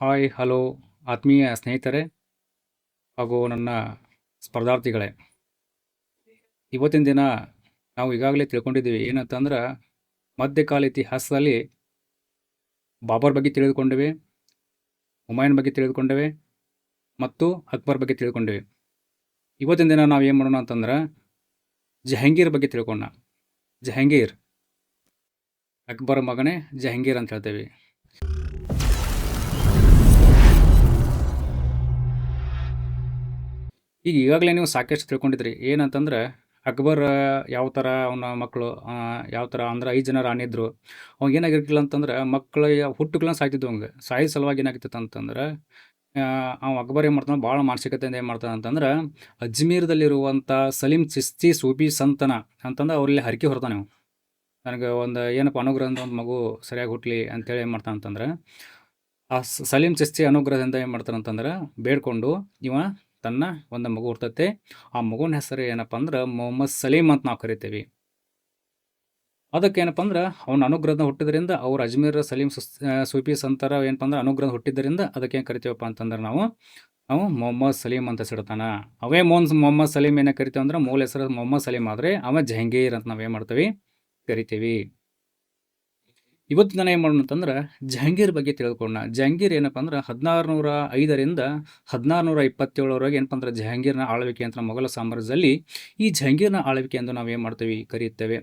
Hi, hello, ಆತ್ಮೀಯ ಸ್ನೇಹಿತರೆ ಹಾಗೂ ನನ್ನ ಸ್ಪರ್ಧಾರ್ಥಿಗಳೇ. ಇವತ್ತಿನ ದಿನ ನಾವು ಈಗಾಗಲೇ ತಿಳ್ಕೊಂಡಿದ್ದೀವಿ ಏನಂತಂದ್ರೆ ಮಧ್ಯಕಾಲ ಇತಿಹಾಸದಲ್ಲಿ ಬಾಬರ್ ಬಗ್ಗೆ ತಿಳಿದುಕೊಂಡಿವೆ, ಹುಮಾಯನ್ ಬಗ್ಗೆ ತಿಳಿದುಕೊಂಡಿವೆ ಮತ್ತು ಅಕ್ಬರ್ ಬಗ್ಗೆ ತಿಳ್ಕೊಂಡಿವೆ ಇವತ್ತಿನ ದಿನ ನಾವು ಏನು ಮಾಡೋಣ ಅಂತಂದ್ರೆ ಜಹಂಗೀರ್ ಬಗ್ಗೆ ತಿಳ್ಕೊಂಡ ಜಹಂಗೀರ್, ಅಕ್ಬರ್ ಮಗನೇ ಜಹಂಗೀರ್ ಅಂತ ಹೇಳ್ತೇವೆ. ಈಗ ಈಗಾಗಲೇ ನೀವು ಸಾಕಷ್ಟು ತಿಳ್ಕೊಂಡಿದ್ರಿ. ಏನಂತಂದ್ರೆ ಅಕ್ಬರ್ ಯಾವ ಥರ ಅವನ ಮಕ್ಕಳು ಯಾವ ಥರ ಅಂದ್ರೆ ಐದು ಜನ ರಾಣಿದ್ರು. ಅವಾಗ ಏನಾಗಿರ್ತಿಲ್ಲ ಅಂತಂದ್ರೆ ಮಕ್ಕಳ ಹುಟ್ಟುಗಳನ್ನ ಸಾಯ್ತಿದ್ವು ಅವಂಗೆ ಸಾಯಿ ಸಲುವಾಗಿ ಏನಾಗ್ತಿತ್ತು ಅಂತಂದ್ರೆ ಅವ ಅಕ್ಬರ್ ಏನು ಮಾಡ್ತಾನೆ ಭಾಳ ಮಾನಸಿಕತೆಯಿಂದ ಏನು ಮಾಡ್ತಾನೆ ಅಂತಂದ್ರೆ ಅಜ್ಮೀರ್ದಲ್ಲಿರುವಂಥ ಸಲೀಂ ಚಿಸ್ತಿ ಸೂಫಿ ಸಂತನ ಅಂತಂದ್ರೆ ಅವ್ರಲ್ಲಿ ಹರಕೆ ಹೊರತಾನೆ ಅವ ನನಗೆ ಒಂದು ಏನಪ್ಪ ಅನುಗ್ರಹದಿಂದ ಒಂದು ಮಗು ಸರಿಯಾಗಿ ಹುಟ್ಟಲಿ ಅಂತೇಳಿ ಏನು ಮಾಡ್ತಾನೆ ಅಂತಂದ್ರೆ, ಆ ಸಲೀಂ ಚಿಸ್ತಿ ಅನುಗ್ರಹದಿಂದ ಏನು ಮಾಡ್ತಾನಂತಂದ್ರೆ ಬೇಡ್ಕೊಂಡು ಇವ ತನ್ನ ಒಂದು ಮಗು ಹುಡ್ತೈತೆ ಆ ಮಗುವಿನ ಹೆಸರು ಏನಪ್ಪ ಅಂದ್ರೆ ಮೊಹಮ್ಮದ್ ಸಲೀಮ್ ಅಂತ ನಾವು ಕರಿತೇವೆ. ಅದಕ್ಕೆ ಏನಪ್ಪ ಅಂದ್ರೆ ಅವನ ಅನುಗ್ರಹ ಹುಟ್ಟಿದ್ರಿಂದ ಅವ್ರ ಅಜ್ಮೀರ್ ಸಲೀಂ ಸೂಫಿ ಸಂತರ ಏನಪ್ಪ ಅಂದ್ರೆ ಅನುಗ್ರಹ ಹುಟ್ಟಿದ್ದರಿಂದ ಅದಕ್ಕೆ ಏನು ಕರಿತೀವಪ್ಪ ಅಂತಂದ್ರೆ ನಾವು ನಾವು ಮೊಹಮ್ಮದ್ ಸಲೀಮ್ ಅಂತ ಸಿಡ್ತಾನ ಅವೇ ಮೋನ್ ಮೊಹಮ್ಮದ್ ಸಲೀಮ್ ಏನೇ ಕರಿತೀವಿ ಅಂದ್ರೆ ಮೂಲ ಹೆಸರು ಮೊಹಮ್ಮದ್ ಸಲೀಮ್ ಆದರೆ ಅವ ಜಹಂಗೀರ್ ಅಂತ ನಾವೇನು ಮಾಡ್ತೀವಿ, ಕರಿತೀವಿ. ಇವತ್ತು ನಾನು ಏನು ಮಾಡೋಣ ಅಂತಂದ್ರೆ ಜಹಾಂಗೀರ್ ಬಗ್ಗೆ ತಿಳ್ಕೊಳ್ಳೋಣ. ಜಹಾಂಗೀರ್ ಏನಪ್ಪ ಅಂದ್ರೆ ಹದಿನಾರು ನೂರ ಐದರಿಂದ ಹದಿನಾರು ನೂರ ಇಪ್ಪತ್ತೇಳರವರೆಗೆ ಏನಪ್ಪ ಅಂದ್ರೆ ಜಹಾಂಗೀರ್ನ ಆಳ್ವಿಕೆ ಅಂತ ಮೊಘಲ ಸಾಮ್ರಾಜ್ಯದಲ್ಲಿ ಈ ಜಹಾಂಗೀರ್ನ ಆಳ್ವಿಕೆ ಎಂದು ನಾವು ಏನು ಮಾಡ್ತೀವಿ ಕರೆಯುತ್ತೇವೆ.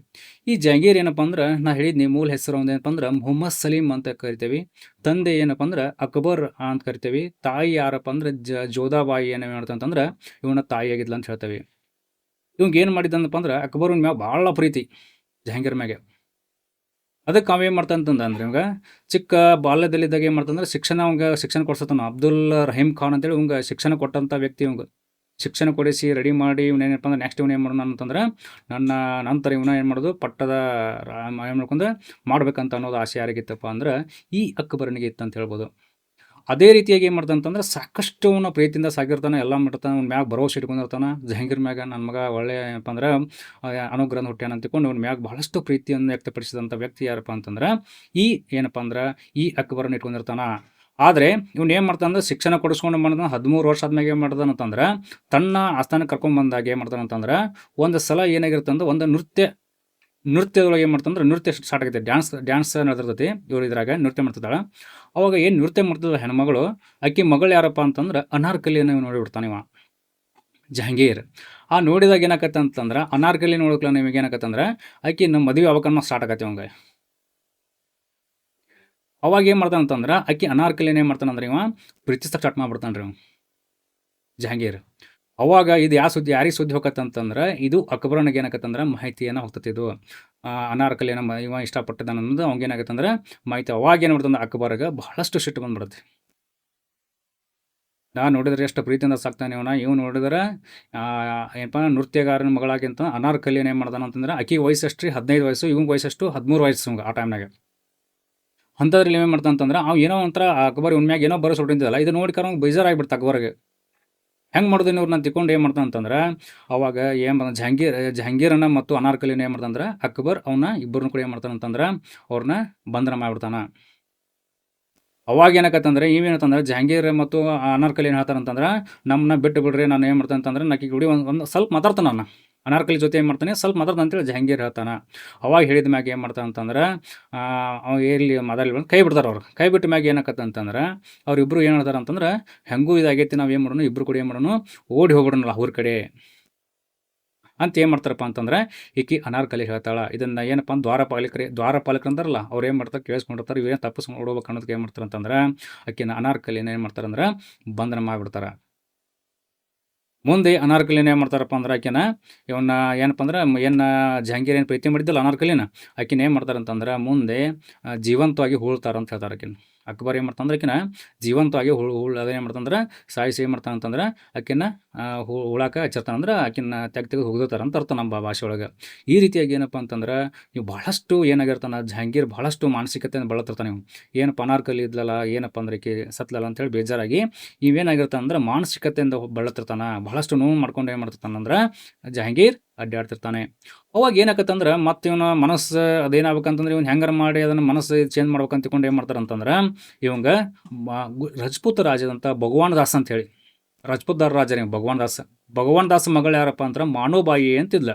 ಈ ಜಹಾಂಗೀರ್ ಏನಪ್ಪ ಅಂದ್ರೆ ನಾ ಹೇಳಿದ್ನಿ ಮೂಲ ಹೆಸರು ಒಂದು ಏನಪ್ಪ ಅಂದ್ರೆ ಮೊಹಮ್ಮದ್ ಸಲೀಂ ಅಂತ ಕರಿತೇವೆ. ತಂದೆ ಏನಪ್ಪ ಅಂದ್ರೆ ಅಕ್ಬರ್ ಅಂತ ಕರಿತೇವೆ. ತಾಯಿ ಯಾರಪ್ಪ ಅಂದ್ರೆ ಜ ಜೋಧಾಬಾಯಿ ಏನು ಮಾಡ್ತಂತಂದ್ರೆ ಇವನ ತಾಯಿ ಆಗಿದ್ಲ ಅಂತ ಹೇಳ್ತೇವೆ. ಇವಂಗೆ ಏನು ಮಾಡಿದ್ದಂದಪ್ಪ ಅಂದ್ರೆ ಅಕ್ಬರ್ನ ಮ್ಯಾಗ ಭಾಳ ಪ್ರೀತಿ ಜಹಾಂಗೀರ್ ಮ್ಯಾಗೆ. ಅದಕ್ಕೆ ನಾವೇನು ಮಾಡ್ತ ಅಂತಂದ್ರೆ ಅಂದ್ರೆ ಇವಾಗ ಚಿಕ್ಕ ಬಾಲ್ಯದಲ್ಲಿದ್ದಾಗ ಏನು ಮಾಡ್ತಂದ್ರೆ ಶಿಕ್ಷಣ ಅವಂಗೆ ಶಿಕ್ಷಣ ಕೊಡ್ಸತ್ತಾನ. ಅಬ್ದುಲ್ ರಹೀಮ್ ಖಾನ್ ಅಂತೇಳಿ ಇವಂಗೆ ಶಿಕ್ಷಣ ಕೊಟ್ಟಂಥ ವ್ಯಕ್ತಿ ಇವಂಗೆ. ಶಿಕ್ಷಣ ಕೊಡಿಸಿ ರೆಡಿ ಮಾಡಿ ಇವನೇನಪ್ಪ ಏನಪ್ಪ ಅಂದ್ರೆ ನೆಕ್ಸ್ಟ್ ಇವನು ಏನು ಮಾಡೋಣ ಅಂತಂದ್ರೆ ನನ್ನ ನಂತರ ಇವನ ಏನು ಮಾಡೋದು ಪಟ್ಟದ ಏನು ಮಾಡ್ಕೊಂಡು ಮಾಡ್ಬೇಕಂತ ಅನ್ನೋದು ಆಸೆ ಯಾರಿಗಿತ್ತಪ್ಪ ಅಂದ್ರೆ ಈ ಅಕ್ಬರನಿಗೆ ಅಂತ ಹೇಳ್ಬೋದು. ಅದೇ ರೀತಿಯಾಗಿ ಏನು ಮಾಡ್ತಾನೆ ಅಂತಂದ್ರೆ ಸಾಕಷ್ಟು ಅವನ ಪ್ರೀತಿಯಿಂದ ಸಾಗಿರ್ತಾನೆ, ಎಲ್ಲ ಮಾಡ್ತಾನೆ, ಅವ್ನ ಮ್ಯಾಗ ಭರವಸೆ ಇಟ್ಕೊಂಡಿರ್ತಾನೆ. ಜಹಂಗೀರ್ ಮ್ಯಾಗ ನನ್ನ ಮಗ ಒಳ್ಳೆ ಏನಪ್ಪ ಅಂದ್ರೆ ಅನುಗ್ರಹ ಹುಟ್ಟ್ಯಾನ ಅಂತಿಕೊಂಡು ಅವ್ನ ಮ್ಯಾಗ ಬಹಳಷ್ಟು ಪ್ರೀತಿಯನ್ನು ವ್ಯಕ್ತಪಡಿಸಿದಂಥ ವ್ಯಕ್ತಿ ಯಾರಪ್ಪ ಅಂತಂದ್ರೆ, ಈ ಏನಪ್ಪ ಅಂದ್ರೆ, ಈ ಅಕ್ಬರನ್ನು ಇಟ್ಕೊಂಡಿರ್ತಾನ. ಆದರೆ ಇವ್ನು ಏನು ಮಾಡ್ತಾನೆ ಶಿಕ್ಷಣ ಕೊಡಿಸ್ಕೊಂಡು ಮಾಡ್ತಾನೆ ಹದಿಮೂರು ವರ್ಷ ಆದ್ಮೇಲೆ ಏನು ಮಾಡ್ದಾನ ಅಂತಂದ್ರೆ, ತನ್ನ ಆಸ್ಥಾನಕ್ಕೆ ಕರ್ಕೊಂಡು ಬಂದಾಗ ಏನು ಮಾಡ್ತಾನೆ ಅಂತಂದ್ರೆ, ಒಂದು ಸಲ ಏನಾಗಿರುತ್ತೆ ಅಂದ್ರೆ, ಒಂದು ನೃತ್ಯ, ನೃತ್ಯದೊಳಗೆ ಏನು ಮಾಡ್ತಂದ್ರೆ ನೃತ್ಯ ಸ್ಟಾರ್ಟ್ ಆಗುತ್ತೆ ಡ್ಯಾನ್ಸ್ ಡ್ಯಾನ್ಸ್ ನಡೆದಿರ್ತೈತಿ, ಇವ್ರು ಇದ್ರಾಗ ನೃತ್ಯ ಮಾಡ್ತಿದ್ದಾಳೆ. ಅವಾಗ ಏನು ನೃತ್ಯ ಮಾಡ್ತಿದ್ದ ಹೆಣ್ಮಗಳು ಆಕೆ ಮಗಳು ಯಾರಪ್ಪ ಅಂತಂದ್ರೆ ಅನಾರ್ಕಲಿಯನ್ನು ನೋಡಿಬಿಡ್ತಾನೆ ಇವ, ಜಹಾಂಗೀರ್. ಆ ನೋಡಿದಾಗ ಏನಾಕತ್ತೆ ಅಂತಂದ್ರೆ, ಅನಾರ್ಕಲಿ ನೋಡಕ್ಲ ನಿಮಗೆ ಏನಾಕತ್ತಂದ್ರೆ ಆಕೆ ನಮ್ಮ ಮದುವೆ ಅವಕನ್ನ ಸ್ಟಾರ್ಟ್ ಆಗತ್ತೆ ಅವಂಗ ಅವಾಗ ಏನು ಮಾಡ್ತಾನೆ ಅಂತಂದ್ರೆ ಆಕೆ ಅನಾರ್ಕಲಿನ ಏನು ಮಾಡ್ತಾನೆ ಅಂದ್ರೆ ಇವ ಪ್ರೀತಿಸ್ತಾ ಸ್ಟಾರ್ಟ್ ಮಾಡ್ಬಿಡ್ತಾನೆ ರೀ ಜಹಾಂಗೀರ್. ಅವಾಗ ಇದು ಯಾವ ಸುದ್ದಿ, ಯಾರಿಗೆ ಸುದ್ದಿ ಹೋಗತ್ತಂತಂದ್ರೆ, ಇದು ಅಕ್ಬರನಿಗೆ ಏನಾಗತ್ತಂದ್ರೆ ಮಾಹಿತಿಯನ್ನು ಹೋಗ್ತತಿ ಇದು. ಅನಾರ್ಕಲಿ ನಮ್ಮ ಇವ ಇಷ್ಟಪಟ್ಟದ ಅನ್ನೋದು ಅವಂಗೆ ಏನಾಗತ್ತಂದ್ರೆ ಮಾಹಿತಿ ಅವಾಗ ಏನು ಮಾಡ್ತಂದ್ರೆ ಅಕ್ಬರ್ಗೆ ಬಹಳಷ್ಟು ಸಿಟ್ಟು ಬಂದ್ಬಿಡುತ್ತೆ. ನಾನು ನೋಡಿದ್ರೆ ಎಷ್ಟು ಪ್ರೀತಿಯಿಂದ ಸಾಕ್ತಾನೆ ಇವನ. ಇವ್ ನೋಡಿದ್ರೆ ಏನಪ್ಪ, ನೃತ್ಯಗಾರನ ಮಗಳಾಗಿಂತ ಅನಾರ್ಕಲಿ ಏನು ಮಾಡ್ದಾನ ಅಂತಂದ್ರೆ ವಯಸ್ಸು ರೀ ಹದಿನೈದು ವಯಸ್ಸು ಇವಂಗೆ ವಯಸ್ಸಷ್ಟು ಹದಿಮೂರು ವಯಸ್ಸು ಆ ಟೈಮ್ನಾಗ ಅಂಥದ್ರಲ್ಲಿ ಏನು ಮಾಡ್ತಾನೆ ಅಂತಂದ್ರೆ ಅವ್ ಏನೋ ಒಂಥರ ಅಕ್ಬರ್ ಇವ್ನ ಮ್ಯಾಗ ಏನೋ ಬರೋ ಹೊಟ್ಟಿದ್ದಲ್ಲ ಇದು ನೋಡ್ಕೊಂಡು ಬೇಜಾರಾಗಿಬಿಡ್ತು ಅಕ್ಬರ್ಗೆ. ಹೆಂಗೆ ಮಾಡೋದು ಇವ್ರನ್ನ ತಿಕ್ಕೊಂಡು ಏನು ಮಾಡ್ತಾನೆ ಅಂತಂದ್ರೆ, ಅವಾಗ ಏನು ಜಹಾಂಗೀರ್ ಜಹಾಂಗೀರನ್ನ ಮತ್ತು ಅನಾರ್ಕಲಿನ ಏನು ಮಾಡ್ದಂದ್ರೆ ಅಕ್ಬರ್ ಅವನ ಇಬ್ಬರನ್ನ ಕೂಡ ಏನು ಮಾಡ್ತಾನೆ ಅಂತಂದ್ರೆ ಅವ್ರನ್ನ ಬಂಧನ ಮಾಡಿಬಿಡ್ತಾನೆ. ಅವಾಗ ಏನಕತ್ತಂದ್ರೆ ಇವೇನಂತಂದ್ರೆ ಜಹಾಂಗೀರ್ ಮತ್ತು ಅನಾರ್ಕಲಿ ಏನು ಹೇಳ್ತಾರಂತಂದ್ರೆ ನಮ್ಮನ್ನ ಬಿಟ್ಟು ಬಿಡ್ರಿ, ನಾನು ಏನು ಮಾಡ್ತಾನೆ ಅಂತಂದ್ರೆ ನಕ್ಕಿ ಗುಡಿ ಒಂದು ಒಂದು ಸ್ವಲ್ಪ ಮಾತಾಡ್ತಾನೆ ನಾನು. ಅನಾರ್ಕಲಿ ಜೊತೆ ಏನು ಮಾಡ್ತಾನೆ, ಸ್ವಲ್ಪ ಮಾತಾಡ್ದ ಅಂತೇಳಿ ಜಹಾಂಗೀರ್ ಹೇಳ್ತಾನೆ. ಅವಾಗ ಹೇಳಿದ ಮ್ಯಾಗ ಏನು ಮಾಡ್ತಾನೆ ಅಂತಂದ್ರೆ ಅವ ಇರಲಿ ಮದರ್ಲಿ ಬಂದು ಕೈ ಬಿಡ್ತಾರೆ ಅವ್ರು. ಕೈ ಬಿಟ್ಟ ಮ್ಯಾಗ ಏನಕತ್ತ ಅಂತಂದ್ರೆ ಅವ್ರಿಬ್ರು ಏನು ಹೇಳ್ತಾರೆ ಅಂತಂದ್ರೆ, ಹೆಂಗೂ ಇದಾಗೈತಿ, ನಾವು ಏನು ಮಾಡೋಣ ಇಬ್ಬರು ಕೂಡ ಏನು ಮಾಡೋಣ ಓಡಿ ಹೋಗ್ಬಿಡೋಣಲ್ಲ ಅವ್ರ ಕಡೆ. ಅಂತ ಏನು ಮಾಡ್ತಾರಪ್ಪ ಅಂತಂದ್ರೆ, ಈಕಿ ಅನಾರ್ಕಲಿ ಹೇಳ್ತಾಳೆ. ಇದನ್ನು ಏನಪ್ಪ ಅಂತ ದ್ವಾರಪಾಲಕರಿ, ದ್ವಾರಪಾಲಕರು ಅಂತಾರಲ್ಲ ಅವ್ರು ಏನು ಮಾಡ್ತಾರೆ ಕೇಳಿಸ್ಕೊಂಡಿರ್ತಾರೆ ಇವೇನು ತಪ್ಪಿಸ್ಕೊಂಡು ಹೋಗ್ಬೇಕು ಅನ್ನೋದಕ್ಕೆ ಏನು ಮಾಡ್ತಾರೆ ಅಂತಂದ್ರೆ, ಆಕಿನ ಅನಾರ್ಕಲಿನ ಏನು ಮಾಡ್ತಾರೆ ಅಂದ್ರೆ, ಬಂಧನ ಮಾಡಿಬಿಡ್ತಾರೆ. ಮುಂದೆ ಅನಾರ್ಕಲಿನ ಏನು ಮಾಡ್ತಾರಪ್ಪ ಅಂದ್ರೆ ಆಕೆನ, ಇವನ್ನ ಏನಪ್ಪ ಅಂದ್ರೆ ಏನು ಜಹಾಂಗೀರ್ ಏನು ಪ್ರೀತಿ ಮಾಡಿದ್ದಲ್ಲ ಅನಾರ್ಕಲಿನ, ಆಕಿನ ಏನು ಮಾಡ್ತಾರೆ ಅಂತಂದ್ರೆ ಮುಂದೆ ಜೀವಂತವಾಗಿ ಹೋಳ್ತಾರಂತ ಹೇಳ್ತಾರೆ ಆಕಿನ. ಅಕ್ಬರ್ ಏನು ಮಾಡ್ತಾನೆ ಆಕಿನ ಜೀವಂತವಾಗಿ ಹುಳು ಹುಳು ಅದೇನು ಮಾಡ್ತಂದ್ರೆ ಸಾಯಿಸಿ ಏನು ಮಾಡ್ತಾನೆ ಅಂತಂದ್ರೆ ಆಕಿನ ಹುಳಾಕ ಹಚ್ಚಿರ್ತಾನೆ ಆಕಿನ ತೆಗ್ ತೆಗೆದು ಹೋಗ್ದಿರ್ತಾರೆ ಅಂತ ಅರ್ಥ ನಮ್ಮ ಭಾಷೆ ಒಳಗೆ. ಈ ರೀತಿಯಾಗಿ ಏನಪ್ಪ ಅಂತಂದ್ರೆ ನೀವು ಭಾಳಷ್ಟು ಏನಾಗಿರ್ತಾನೆ, ಜಹಾಂಗೀರ್ ಭಾಳಷ್ಟು ಮಾನಸಿಕತೆಯನ್ನು ಬಳತಿರ್ತಾನೆ ನೀವು. ಏನು ಅನಾರ್ಕಲಿ ಇದ್ಲಲ್ಲ, ಏನಪ್ಪ ಅಂದ್ರೆ ಕಿ ಸತ್ಲಲ್ಲ ಅಂತೇಳಿ ಬೇಜಾರಾಗಿ ಇವೇನಾಗಿರ್ತಾನೆ ಅಂದ್ರೆ ಮಾನಸಿಕತೆಯಿಂದ ಬಳತಿರ್ತಾನೆ ಭಾಳಷ್ಟು ನೋವು ಮಾಡ್ಕೊಂಡು ಏನು ಮಾಡ್ತಿರ್ತಾನಂದ್ರೆ ಜಹಾಂಗೀರ್ ಅಡ್ಡಾಡ್ತಿರ್ತಾನೆ. ಅವಾಗ ಏನಾಕತ್ತಂದ್ರೆ ಮತ್ತೆ ಇವನ ಮನಸ್ಸು ಅದೇನಾಗ್ಬೇಕಂತಂದ್ರೆ ಇವ್ನು ಹೆಂಗಾರ ಮಾಡಿ ಅದನ್ನ ಮನಸ್ಸು ಚೇಂಜ್ ಮಾಡ್ಬೇಕಂತ ತಿಳ್ಕೊಂಡು ಏನು ಮಾಡ್ತಾರೆ ಅಂತಂದ್ರೆ ಇವಂಗ ರಜಪೂತ ರಾಜದಂತ ಭಗವಾನ್ ದಾಸ್ ಅಂತ ಹೇಳಿ. ರಾಜಪೂತಾರ ರಾಜನೇ ಭಗವಾನ್ ದಾಸ್. ಭಗವಾನ್ ದಾಸ್ ಮಗಳು ಯಾರಪ್ಪ ಅಂದ್ರೆ ಮಾನೋಬಾಯಿ ಅಂತಿದ್ಲ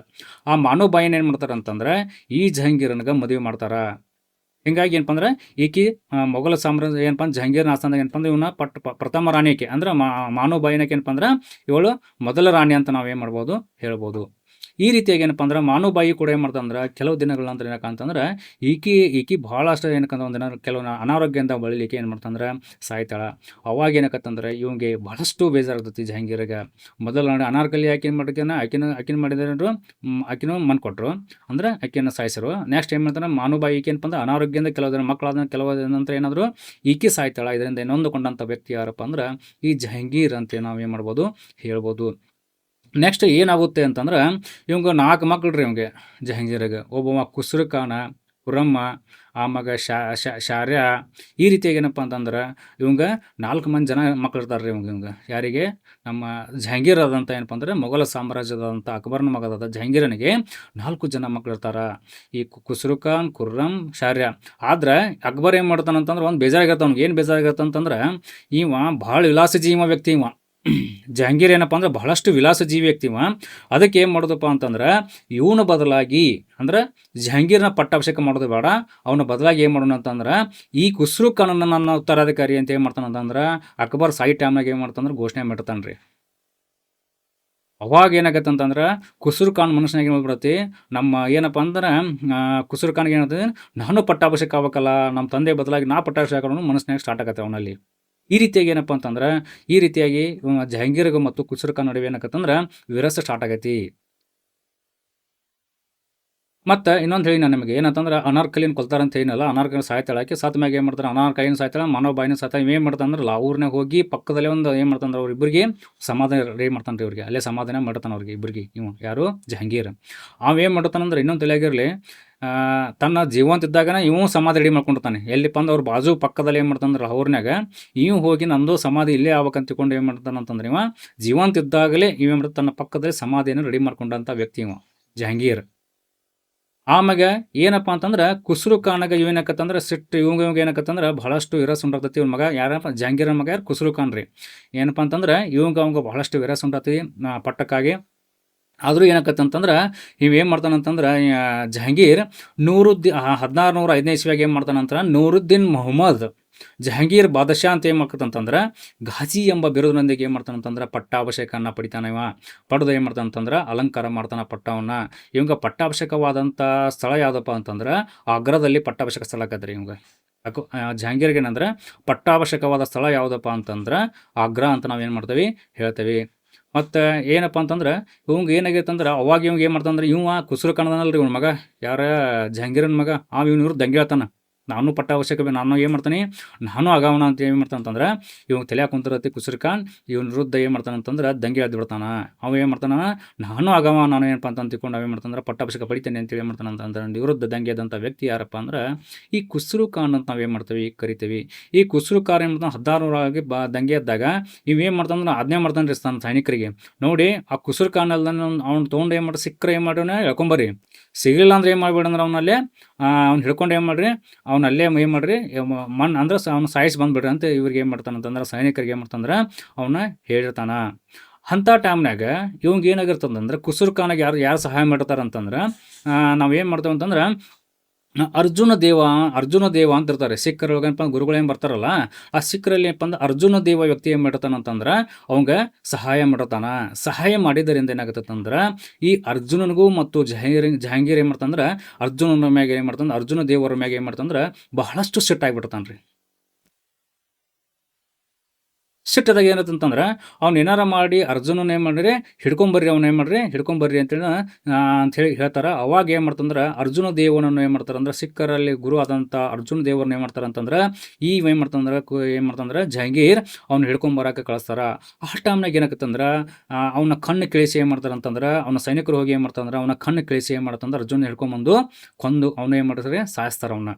ಆ ಮಾನೋಬಾಯಿನ ಏನು ಮಾಡ್ತಾರೆ ಅಂತಂದ್ರೆ ಈ ಜಹಂಗೀರನ್ಗೆ ಮದುವೆ ಮಾಡ್ತಾರ. ಹಿಂಗಾಗಿ ಏನಪ್ಪ ಅಂದ್ರೆ ಈಕಿ ಮೊಘಲ ಸಾಮ್ರಾಜ್ಯ ಏನಪ್ಪ ಅಂದ್ರೆ ಜಹಂಗೀರ್ ಆಸ್ಥಾನದಾಗ ಏನಪ್ಪ ಅಂದ್ರೆ ಇವನ ಪಟ್ ಪ್ರಥಮ ರಾಣಿಯಕೆ. ಅಂದ್ರೆ ಮಾನುಬಾಯಿನಕ್ಕೆ ಏನಪ್ಪ ಅಂದ್ರೆ ಇವಳು ಮೊದಲ ರಾಣಿ ಅಂತ ನಾವು ಏನು ಮಾಡ್ಬೋದು ಹೇಳ್ಬೋದು. ಈ ರೀತಿಯಾಗಿ ಏನಪ್ಪ ಅಂದ್ರೆ ಮಾನುಬಾಯಿ ಕೂಡ ಏನು ಮಾಡ್ತಂದ್ರೆ ಕೆಲವು ದಿನಗಳ ನಂತರ ಏನಕ್ಕ ಅಂತಂದ್ರೆ ಈಕಿ ಈಕಿ ಭಾಳಷ್ಟು ಏನಕ್ಕಂದ್ರೆ ಒಂದಿನ ಕೆಲವು ಅನಾರೋಗ್ಯದಿಂದ ಬಳಲಿಕ್ಕೆ ಏನು ಮಾಡ್ತಂದ್ರೆ ಸಾಯ್ತಾಳೆ. ಅವಾಗ ಏನಕ್ಕಂತಂದ್ರೆ ಇವಂಗೆ ಬಹಳಷ್ಟು ಬೇಜಾರಾಗ್ತೈತಿ ಜಹಂಗೀರಿಗೆ. ಮೊದಲು ಅನಾರ್ಕಲಿ ಆಕೆ ಏನು ಮಾಡ್ಕೇನ ಆಕಿನ ಆಕಿನ ಮಾಡಿದ್ರು ಆಕಿನೂ ಮನ್ ಕೊಟ್ಟರು ಅಂದ್ರೆ ಆಕಿನ ಸಾಯಿಸರು. ನೆಕ್ಸ್ಟ್ ಏನು ಮಾಡ್ತಾನೆ ಮಾನುಬಾಯಿ ಈಕೆ ಏನಪ್ಪ ಅಂದ್ರೆ ಅನಾರೋಗ್ಯದಿಂದ ಕೆಲವು ದಿನ ಮಕ್ಕಳಾದ ಕೆಲವು ದಿನ ನಂತರ ಏನಾದರೂ ಈಕೆ ಸಾಯ್ತಾಳೆ. ಇದರಿಂದ ಇನ್ನೊಂದು ಕೊಂಡಂಥ ವ್ಯಕ್ತಿ ಯಾರಪ್ಪ ಅಂದ್ರೆ ಈ ಜಹಂಗೀರ್ ಅಂತ ನಾವು ಏನು ಮಾಡ್ಬೋದು ಹೇಳ್ಬೋದು. ನೆಕ್ಸ್ಟ್ ಏನಾಗುತ್ತೆ ಅಂತಂದ್ರೆ, ಇವಂಗ ನಾಲ್ಕು ಮಕ್ಳು ರೀ ಇವಂಗೆ, ಜಹಂಗೀರಿಗೆ. ಒಬ್ಬವ ಕುಸ್ರು ಖಾನ ಕುರಮ್ಮ ಆಮಾಗ ಶಾರ್ಯ. ಈ ರೀತಿಯಾಗಿ ಏನಪ್ಪ ಅಂತಂದ್ರೆ, ಇವಂಗ ನಾಲ್ಕು ಮಂದಿ ಜನ ಮಕ್ಳು ಇರ್ತಾರೆ ರೀ ಇವಂಗೆ ಇವಂಗೆ. ಯಾರಿಗೆ? ನಮ್ಮ ಜಹಂಗೀರ್ ಆದಂಥ ಏನಪ್ಪ ಅಂದ್ರೆ, ಮೊಘಲ ಸಾಮ್ರಾಜ್ಯದಂಥ ಅಕ್ಬರ್ನ ಮಗದಾದ ಜಹಂಗೀರನಿಗೆ ನಾಲ್ಕು ಜನ ಮಕ್ಳು ಇರ್ತಾರೆ. ಈ ಕು- ಕುಸ್ರು ಖಾನ್ ಕುರ್ರಮ್ ಶಾರ್ಯ. ಆದ್ರೆ ಅಕ್ಬರ್ ಏನು ಮಾಡ್ತಾನಂತಂದ್ರೆ, ಒಂದು ಬೇಜಾರಾಗಿರ್ತಾವ ಅವ್ನಿಗೆ. ಏನು ಬೇಜಾರಾಗಿರ್ತಂತಂದ್ರೆ ಇವ ಭಾಳ ವಿಲಾಸ ಜೀವ ವ್ಯಕ್ತಿ ಇವ. ಜಹಾಂಗೀರ್ ಏನಪ್ಪ ಅಂದ್ರೆ ಬಹಳಷ್ಟು ವಿಲಾಸ ಜೀವಿ ವ್ಯಕ್ತಿ ಇವ ಅದಕ್ಕೆ ಏನು ಮಾಡೋದಪ್ಪ ಅಂತಂದ್ರೆ ಇವನ ಬದಲಾಗಿ ಅಂದ್ರೆ ಜಹಾಂಗೀರ್ನ ಪಟ್ಟಾಭಿಷೇಕ ಮಾಡೋದು ಬೇಡ ಅವನ ಬದಲಾಗಿ ಏನು ಮಾಡೋಣ ಅಂತಂದ್ರೆ ಈ ಕುಸ್ರು ಖಾನನ್ನ ನನ್ನ ಉತ್ತರಾಧಿಕಾರಿ ಅಂತ ಏನು ಮಾಡ್ತಾನೆ ಅಂತಂದ್ರೆ ಅಕ್ಬರ್ ಸಾಯಿ ಟೈಮ್ನಾಗ ಏನು ಮಾಡ್ತಾನೆ ಘೋಷಣೆ ಮಾಡ್ತಾನೆ ರೀ. ಅವಾಗ ಏನಾಗತ್ತೆ ಅಂತಂದ್ರೆ ಕುಸುರು ಖಾನ್ ಮನುಷ್ಯನಾಗ ಏನು ಮಾಡ್ಬಿಡತ್ತಿ ನಮ್ಮ ಏನಪ್ಪ ಅಂದ್ರೆ ಆ, ಕುಸುರು ಖಾನ್ಗೆ ಏನಾಗ್ತದೆ ನಾನು ಪಟ್ಟಾಭಿಷೇಕ ಆಗ್ಬೇಕಲ್ಲ ನಮ್ಮ ತಂದೆ ಬದಲಾಗಿ ನಾ ಪಟ್ಟಾಭಿಷೇಕ ಮನುಷ್ಯನಾಗ ಸ್ಟಾರ್ಟ್ ಆಗತ್ತೆ ಅವನಲ್ಲಿ. ಈ ರೀತಿಯಾಗಿ ಏನಪ್ಪ ಅಂತಂದ್ರೆ, ಈ ರೀತಿಯಾಗಿ ಜಹಾಂಗೀರ್ಗ ಮತ್ತು ಕುಸುರು ನಡುವೆ ಏನಾಗತ್ತಂದ್ರೆ ವಿರಸ ಸ್ಟಾರ್ಟ್ ಆಗೈತಿ. ಮತ್ತು ಇನ್ನೊಂದು ಹೇಳಿ ನಾನು ನಿಮಗೆ, ಏನಂತಂದ್ರೆ ಅನಾರ್ಕಲಿನ ಕೊಲ್ತಾರ ಅಂತ ಏನಲ್ಲ ಅನಾರ್ಕಲಿನ ಸಾಯ್ತಾಳಕ್ಕೆ ಸತ್ ಮ್ಯಾಗ ಏನು ಮಾಡ್ತಾರೆ ಅನಾರ್ಕಾಯಿನ ಸಾಯ್ತಾಳ, ಮಾನವ ಬಾಯಿನ ಸಾಯ್ತಾಳ ಏನು ಮಾಡ್ತಾನಂದ್ರೆ ಲಾವೂರ್ನಾಗ ಹೋಗಿ ಪಕ್ಕದಲ್ಲೇ ಒಂದು ಏನು ಅವ್ರ ಇಬ್ಬರಿಗೆ ಸಮಾಧಾನ ರೆಡಿ ಮಾಡ್ತಾನೆ ರೀ ಇವ್ರಿಗೆ, ಅಲ್ಲೇ ಸಮಾಧಾನ ಮಾಡ್ತಾನೆ ಅವ್ರಿಗೆ ಇಬ್ಬರಿಗೆ ಇವು ಯಾರು? ಜಹಾಂಗೀರ್. ಅವ ಏನು ಮಾಡ್ತಾನಂದ್ರೆ ಇನ್ನೊಂದು ತಲೆಯಾಗಿರಲಿ ತನ್ನ ಜೀವಂತ ಇದ್ದಾಗನ ಇವು ಸಮಾಧಿ ರೆಡಿ ಮಾಡ್ಕೊಂಡಿರ್ತಾನೆ. ಎಲ್ಲಿಪ್ಪ ಅಂದ್ರೆ ಅವ್ರ ಬಾಜು ಪಕ್ಕದಲ್ಲಿ ಏನು ಮಾಡ್ತಂದ್ರೆ ಅವ್ರನ್ಯಾಗ ಇವು ಹೋಗಿ ನಂದು ಸಮಾಧಿ ಇಲ್ಲೇ ಆಗ್ಬೇಕಂತ ತಿಳ್ಕೊಂಡು ಏನು ಮಾಡ್ತಾನೆ ಅಂತಂದ್ರೆ ಇವ, ಜೀವಂತ ಇದ್ದಾಗಲೇ ಇವೇನು ಮಾಡ್ತಾನೆ ತನ್ನ ಪಕ್ಕದಲ್ಲಿ ಸಮಾಧಿಯನ್ನು ರೆಡಿ ಮಾಡ್ಕೊಂಡಂಥ ವ್ಯಕ್ತಿ ಇವ, ಜಹಾಂಗೀರ್. ಆಮ್ಯಾಗ ಏನಪ್ಪ ಅಂತಂದ್ರೆ ಕುಸ್ರು ಖಾನಾಗ ಇವೇನಕತ್ತಂದ್ರೆ ಸಿಟ್ಟು ಇವಂಗ ಇವಂಗ ಏನಕತ್ತಂದ್ರೆ ಬಹಳಷ್ಟು ವಿರಸ್ ಉಂಟಾಗ್ತತಿ ಇವ್ನ ಮಗ ಯಾರಪ್ಪ ಜಹಾಂಗೀರನ ಮಗ ಯಾರು ಕುಸ್ರು ಖಾನ್ ರೀ ಏನಪ್ಪ ಅಂತಂದ್ರೆ ಇವಂಗ ಅವಂಗ ಬಹಳಷ್ಟು ವಿರಸ ಉಂಟಾಗ್ತಿ ಪಟ್ಟಕ್ಕಾಗಿ. ಆದರೂ ಏನಾಕತ್ತಂತಂದ್ರೆ ಇವೇನು ಏನು ಮಾಡ್ತಾನಂತಂದ್ರೆ ಜಹಾಂಗೀರ್ ನೂರುದ್ದಿ ಹದಿನಾರು ನೂರ ಐದನೇ ಇಸ್ವಿಯಾಗ ಏನು ಮಾಡ್ತಾನಂತಂದ್ರೆ ನೂರುದ್ದೀನ್ ಮೊಹಮ್ಮದ್ ಜಹಾಂಗೀರ್ ಬಾದಶಾ ಅಂತ ಏನು ಮಾಡ್ಕತ್ತಂತಂದ್ರೆ, ಘಾಜಿ ಎಂಬ ಬಿರುದಿನೊಂದಿಗೆ ಏನು ಮಾಡ್ತಾನಂತಂದ್ರೆ ಪಟ್ಟಾಭಿಷೇಕನ ಪಡಿತಾನ ಇವ. ಪಡೆದು ಏನು ಮಾಡ್ತಾನಂತಂದ್ರೆ, ಅಲಂಕಾರ ಮಾಡ್ತಾನೆ ಪಟ್ಟವನ್ನ. ಇವಂಗ ಪಟ್ಟಾಭಿಷೇಕವಾದಂಥ ಸ್ಥಳ ಯಾವುದಪ್ಪ ಅಂತಂದ್ರೆ ಆಗ್ರಾದಲ್ಲಿ ಪಟ್ಟಾಭಿಷೇಕ ಸ್ಥಳ ಆಕತ್ರಿ ಇವಂಗ. ಯಾಕೋ ಜಹಾಂಗೀರ್ಗೆ ಏನಂದ್ರೆ ಪಟ್ಟಾಭಿಷೇಕವಾದ ಸ್ಥಳ ಯಾವುದಪ್ಪ ಅಂತಂದ್ರೆ ಆಗ್ರಾ ಅಂತ ನಾವು ಏನು ಮಾಡ್ತೀವಿ ಹೇಳ್ತೀವಿ. ಮತ್ತು ಏನಪ್ಪ ಅಂತಂದ್ರೆ, ಇವಂಗ ಏನಾಗೈತೆ ಅಂದ್ರೆ ಅವಾಗ ಇವಂಗ ಏನು ಮಾಡ್ತಂದ್ರೆ ಇವ ಕುಸುರು ಕಾಣದನಲ್ರಿ ಇವನ ಮಗ. ಯಾರ ಜಹಂಗೀರನ ಮಗ. ಆ ಇವ್ನ ಇವ್ರು ದಂಗೆ ಹೇಳ್ತಾನ ನಾನು ಪಟ್ಟ ನಾನು ಏನು ಮಾಡ್ತಾನೆ, ನಾನು ಆಗವನ ಅಂತ ಏನು ಮಾಡ್ತಾನೆ ಅಂತಂದ್ರೆ ಇವನು ತಲೆ ಹಾಕೊಂತಿರತ್ತೆ ಕುಸುರು ಖಾನ್ ಇವನ ವಿರುದ್ಧ ಏನು ಮಾಡ್ತಾನೆ ಅಂತಂದ್ರೆ ದಂಗೆ ಎದ್ದು ಬಿಡ್ತಾನೆ. ಅವ ಏನು ಮಾಡ್ತಾನ, ನಾನು ಆಗವ ನಾನು ಏನಪ್ಪ ಅಂತ ತಿಳ್ಕೊಂಡು ಅವೇನು ಮಾಡ್ತಾನೆ ಪಟ್ಟಾಭಿಷೇಕ ಪಡಿತೇನೆ ಅಂತೇಳಿ ಏನು ಮಾಡ್ತಾನೆ ಅಂತಂದ್ರೆ ವಿರುದ್ಧ ದಂಗೆ ಎದ್ದಂಥ ವ್ಯಕ್ತಿ ಯಾರಪ್ಪ ಅಂದ್ರೆ, ಈ ಕುಸ್ರು ಖಾನ್ ಅಂತ ನಾವು ಏನು ಮಾಡ್ತೀವಿ, ಕರಿತೀವಿ. ಈ ಕುಸುರು ಖಾನ್ ಏನು ಮಾಡ್ತಾನೆ ಹದಿನಾರು ನೂರಾಗಿ ಬಾ ದಂಗೆ ಎದ್ದಾಗ ಇವೇನು ಮಾಡ್ತಾನೆ ಆಜ್ಞೆ ಮಾಡ್ತಾನೆ ರೀ ಸೈನಿಕರಿಗೆ. ನೋಡಿ, ಆ ಕುಸುರು ಖಾನ್ ಅಲ್ದ ಅವ್ನು ತೊಗೊಂಡು ಏನು ಮಾಡಿ ಸಿಕ್ಕರೆ ಏನು ಮಾಡೋಣ ಹೇಳ್ಕೊಂಬರಿ ಸಿಗಲಿಲ್ಲ ಅಂದ್ರೆ ಏನು ಮಾಡ್ಬೇಡಂದ್ರೆ ಅವನಲ್ಲೇ ಅವ್ನು ಹಿಡ್ಕೊಂಡು ಏನು ಮಾಡ್ರಿ? ಅವ್ನು ಅಲ್ಲೇ ಏನು ಮಾಡ್ರಿ? ಮಣ್ಣು ಅಂದ್ರೆ ಅವ್ನು ಸಾಯಿಸಿ ಬಂದ್ಬಿಡ್ರಿ ಅಂತ ಇವ್ರಿಗೆ ಏನು ಮಾಡ್ತಾನೆ ಅಂತಂದ್ರೆ ಸೈನಿಕರಿಗೆ ಏನು ಮಾಡ್ತಂದ್ರೆ ಅವನ್ನ ಹೇಳಿರ್ತಾನೆ. ಅಂಥ ಟೈಮ್ನಾಗ ಇವಂಗೆ ಏನಾಗಿರ್ತದಂದ್ರೆ, ಕುಸುರು ಖಾನಾಗ ಯಾರು ಯಾರು ಸಹಾಯ ಮಾಡ್ತಾರೆ ಅಂತಂದ್ರೆ ನಾವು ಏನು ಮಾಡ್ತೇವೆ ಅಂತಂದ್ರೆ ಅರ್ಜುನ ದೇವ ಅರ್ಜುನ ದೇವ ಅಂತ ಇರ್ತಾರೆ ಸಿಖ್ಖರು ಏನಪ್ಪ ಗುರುಗಳು ಏನು ಬರ್ತಾರಲ್ಲ, ಆ ಸಿಖ್ಖರಲ್ಲಿ ಏನಪ್ಪ ಅಂದ್ರೆ ಅರ್ಜುನ ದೇವ ವ್ಯಕ್ತಿ ಏನು ಮಾಡ್ತಾನ ಅಂತಂದ್ರೆ ಅವಂಗ ಸಹಾಯ ಮಾಡತಾನ. ಸಹಾಯ ಮಾಡಿದ್ದರಿಂದ ಏನಾಗುತ್ತೆ ಅಂದ್ರೆ ಈ ಅರ್ಜುನನಿಗೂ ಮತ್ತು ಜಹಾಂಗೀರ್ ಜಹಾಂಗೀರ್ ಏನು ಮಾಡ್ತಂದ್ರೆ ಅರ್ಜುನನ ಮ್ಯಾಗ ಏನು ಮಾಡ್ತಂದ್ರೆ ಅರ್ಜುನ ದೇವರ ಮ್ಯಾಗ ಏನು ಮಾಡ್ತಂದ್ರೆ ಬಹಳಷ್ಟು ಸೆಟ್ ರೀ ಸಿಟ್ಟದಾಗ ಏನಾಯ್ತಂತಂದ್ರೆ ಅವ್ನು ಏನಾರ ಮಾಡಿ ಅರ್ಜುನನ ಏನು ಮಾಡ್ರಿ, ಹಿಡ್ಕೊಂಬರ್ರಿ ಅವ್ನು ಏನು ಮಾಡ್ರಿ, ಹಿಡ್ಕೊಂಬರ್ರಿ ಅಂತೇಳಿ ಅಂತ ಅಂಥೇಳಿ ಹೇಳ್ತಾರೆ. ಅವಾಗ ಏನು ಮಾಡ್ತಂದ್ರೆ, ಅರ್ಜುನ ದೇವನನ್ನು ಏನು ಮಾಡ್ತಾರೆ ಅಂದ್ರೆ, ಸಿಖ್ಖರಲ್ಲಿ ಗುರು ಆದಂಥ ಅರ್ಜುನ ದೇವರನ್ನ ಏನು ಮಾಡ್ತಾರೆ ಅಂತಂದ್ರೆ ಈ ಏನು ಮಾಡ್ತಂದ್ರೆ ಏನು ಮಾಡ್ತಂದ್ರೆ ಜಹಂಗೀರ್ ಅವ್ನು ಹಿಡ್ಕೊಂಬರಕ್ಕೆ ಕಳಿಸ್ತಾರ. ಆ ಟೈಮ್ನಾಗ ಏನಾಗತ್ತಂದ್ರೆ ಅವನ ಕಣ್ಣು ಕೇಳಿಸಿ ಏನು ಮಾಡ್ತಾರೆ ಅಂತಂದ್ರೆ, ಅವನ ಸೈನಿಕರು ಹೋಗಿ ಏನು ಮಾಡ್ತಂದ್ರೆ ಅವನ ಕಣ್ಣು ಕೇಳಿಸಿ ಏನು ಮಾಡ್ತಂದ್ರೆ ಅರ್ಜುನ ಹಿಡ್ಕೊಂಬಂದು ಕೊಂದು ಅವನು ಏನು ಮಾಡ್ತಾರೆ, ಸಾಯಿಸ್ತಾರೆ ಅವನ್ನ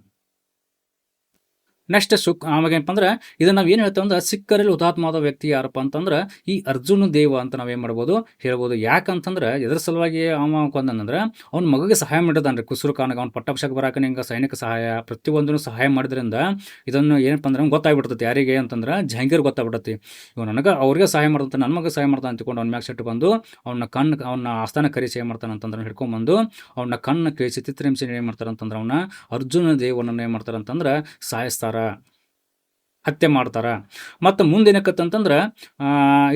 ನೆಕ್ಸ್ಟ್ ಸುಕ್, ಆಮೇಲೆ ಅಂದ್ರೆ ಇದನ್ನ ನಾವು ಏನು ಹೇಳ್ತೇವೆ ಅಂದ್ರೆ, ಸಿಕ್ಕರಲ್ಲಿ ಹುತಾತ್ಮವಾದ ವ್ಯಕ್ತಿ ಯಾರಪ್ಪ ಅಂತಂದ್ರೆ, ಈ ಅರ್ಜುನ ದೇವ ಅಂತ ನಾವೇನು ಮಾಡ್ಬೋದು, ಹೇಳ್ಬೋದು. ಯಾಕಂತಂದ್ರೆ, ಎದ್ರ ಸಲುವಾಗಿ ಅವ ಕೊಂದಂದ್ರೆ ಅವ್ನ ಮಗಗೆ ಸಹಾಯ ಮಾಡಿದಾನ್ರಿ ಕುಸುರು ಕಾನಗ ಅವ್ನ ಪಟ್ಟಾಭಿಷೇಕ ಬರಾಕ ಹಿಂಗೆ ಸೈನಿಕ ಸಹಾಯ, ಪ್ರತಿಯೊಂದನ್ನು ಸಹಾಯ ಮಾಡಿದ್ರಿಂದ ಇದನ್ನು ಏನಪ್ಪ ಅಂದ್ರೆ ಗೊತ್ತಾಗ್ಬಿಡ್ತೈತಿ. ಯಾರಿಗೆ ಅಂತಂದ್ರೆ, ಜಹಂಗೀರ್ ಗೊತ್ತಾಗ್ಬಿಡತ್ತೆ. ಇವ್ ನನಗೆ ಅವ್ರಿಗೆ ಸಹಾಯ ಮಾಡ್ದಂತ ನನ್ನ ಮಗ ಸಹಾಯ ಮಾಡ್ತಾನೆ ಅಂತಕೊಂಡು ಅವ್ನ ಮ್ಯಾಗ ಸೆಟ್ಟು ಬಂದು, ಅವನ ಕಣ್ಣು ಅವನ ಆಸ್ಥಾನ ಕರೆಸಿ ಏನು ಮಾಡ್ತಾನೆ ಅಂತಂದ್ರೆ ಹಿಡ್ಕೊಂಡ್ಬಂದು ಅವನ ಕಣ್ಣು ಕೇಳಿಸಿ ಚಿತ್ರಹಿಂಸೆ ಏನು ಮಾಡ್ತಾರೆ ಅಂತಂದ್ರೆ ಅವನ ಅರ್ಜುನ ದೇವನನ್ನು ಏನು ಮಾಡ್ತಾರೆ ಅಂತಂದ್ರೆ ಸಾಯಿಸ್ತಾರ. ಹತ್ಯೆ ಮಾಡ್ತಾರ? ಮತ್ತು ಮುಂದೇನಕ್ಕತ್ತಂತಂದ್ರೆ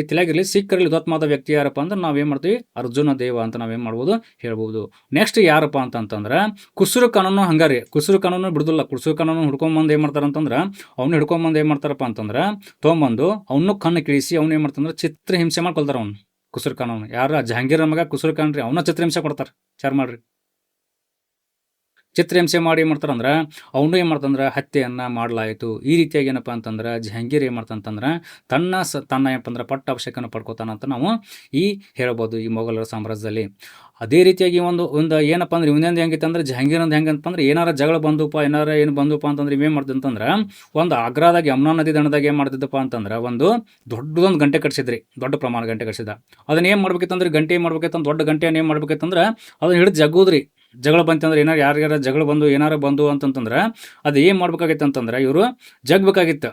ಈ ತಲೆಯಾಗಿರಲಿ ಸಿಖ್ಖರಲ್ಲಿ ಹುತಾತ್ಮಾದ ವ್ಯಕ್ತಿ ಯಾರಪ್ಪ ಅಂದ್ರೆ ನಾವೇನು ಮಾಡ್ತೀವಿ? ಅರ್ಜುನ ದೇವ ಅಂತ ನಾವೇನು ಮಾಡ್ಬೋದು? ಹೇಳ್ಬೋದು. ನೆಕ್ಸ್ಟ್ ಯಾರಪ್ಪ ಅಂತಂತಂದ್ರೆ, ಕುಸುರು ಕಾನೂನು ಹಂಗಾರಿ. ಕುಸುರು ಕಾನೂನು ಬಿಡುದಿಲ್ಲ. ಕುಸುರು ಕಾನೂನು ಹುಡ್ಕೊಂಬಂದು ಏನು ಮಾಡ್ತಾರ ಅಂತಂದ್ರೆ, ಅವ್ನು ಹಿಡ್ಕೊಂಬಂದು ಏನು ಮಾಡ್ತಾರಪ್ಪ ಅಂತಂದ್ರೆ ತೊಗೊಂಬಂದು ಅವನು ಕಣ್ಣು ಕಿಳಿಸಿ ಅವ್ನು ಏನು ಮಾಡ್ತಂದ್ರ ಚಿತ್ರ ಹಿಂಸೆ ಮಾಡ್ಕೊಳ್ತಾರೆ ಅವ್ನು. ಕುಸುರು ಕಾನೂನು ಯಾರ? ಜಹಾಂಗೀರ್ ಮಗ ಕುಸುರು ಕಾಣ್ರಿ. ಅವನ ಚಿತ್ರಹಿಂಸೆ ಕೊಡ್ತಾರೆ. ಚಾರ್ ಮಾಡ್ರಿ. ಚಿತ್ರಹಿಂಸೆ ಮಾಡಿ ಏನು ಮಾಡ್ತಾರಂದ್ರೆ, ಅವನು ಏನು ಮಾಡ್ತಂದ್ರೆ ಹತ್ಯೆಯನ್ನು ಮಾಡಲಾಯಿತು. ಈ ರೀತಿಯಾಗಿ ಏನಪ್ಪ ಅಂತಂದ್ರೆ, ಜಹಾಂಗೀರ್ ಏನು ಮಾಡ್ತಂತಂದ್ರೆ ತನ್ನ ಸ, ತನ್ನ ಏನಪ್ಪ ಅಂದ್ರೆ ಪಡ್ಕೋತಾನ ಅಂತ ನಾವು ಈ ಹೇಳ್ಬೋದು ಈ ಮೊಘಲರ ಸಾಮ್ರಾಜ್ಯದಲ್ಲಿ. ಅದೇ ರೀತಿಯಾಗಿ ಒಂದು ಒಂದು ಏನಪ್ಪ ಅಂದ್ರೆ ಇವನೊಂದು ಹೆಂಗಿತ್ತು ಅಂದ್ರೆ ಜಹಾಂಗೀರ್ ಅಂತ ಹೆಂಗಂತ ಅಂದ್ರೆ ಏನಾರ ಜಗಳ ಬಂದಪ್ಪ ಏನಾರ ಏನು ಬಂದಪ್ಪ ಅಂತಂದ್ರೆ ಇವೇನು ಮಾಡ್ದಂತಂದ್ರೆ ಒಂದು ಆಗ್ರಾದಾಗ ಯಮುನಾ ನದಿ ದಣದಾಗ ಏನು ಮಾಡ್ತಿದ್ದಪ್ಪ ಅಂತಂದ್ರೆ, ಒಂದು ದೊಡ್ಡದೊಂದು ಗಂಟೆ ಕಟ್ಸಿದ್ರಿ, ದೊಡ್ಡ ಪ್ರಮಾಣ ಗಂಟೆ ಕಟ್ಸಿದ ಅದನ್ನ ಏನು ಮಾಡ್ಬೇಕಿತ್ತಂದ್ರೆ, ಗಂಟೆ ಏನು ಮಾಡ್ಬೇಕಿತ್ತಂದ್ರೆ, ದೊಡ್ಡ ಗಂಟೆಯನ್ನು ಏನು ಮಾಡ್ಬೇಕಿತ್ತಂದ್ರೆ, ಅದನ್ನ ಹಿಡಿದು ಜಗ್ಗುದ್ರಿ. ಜಗಳ ಬಂತಂದ್ರೆ ಏನಾರು ಯಾರ್ಯಾರ ಜಗಳ ಬಂದು ಏನಾರು ಬಂದು ಅಂತಂತಂದ್ರೆ ಅದು ಏನು ಮಾಡ್ಬೇಕಾಗಿತ್ತು ಅಂತಂದ್ರೆ ಇವರು ಜಗ್ಬೇಕಾಗಿತ್ತು.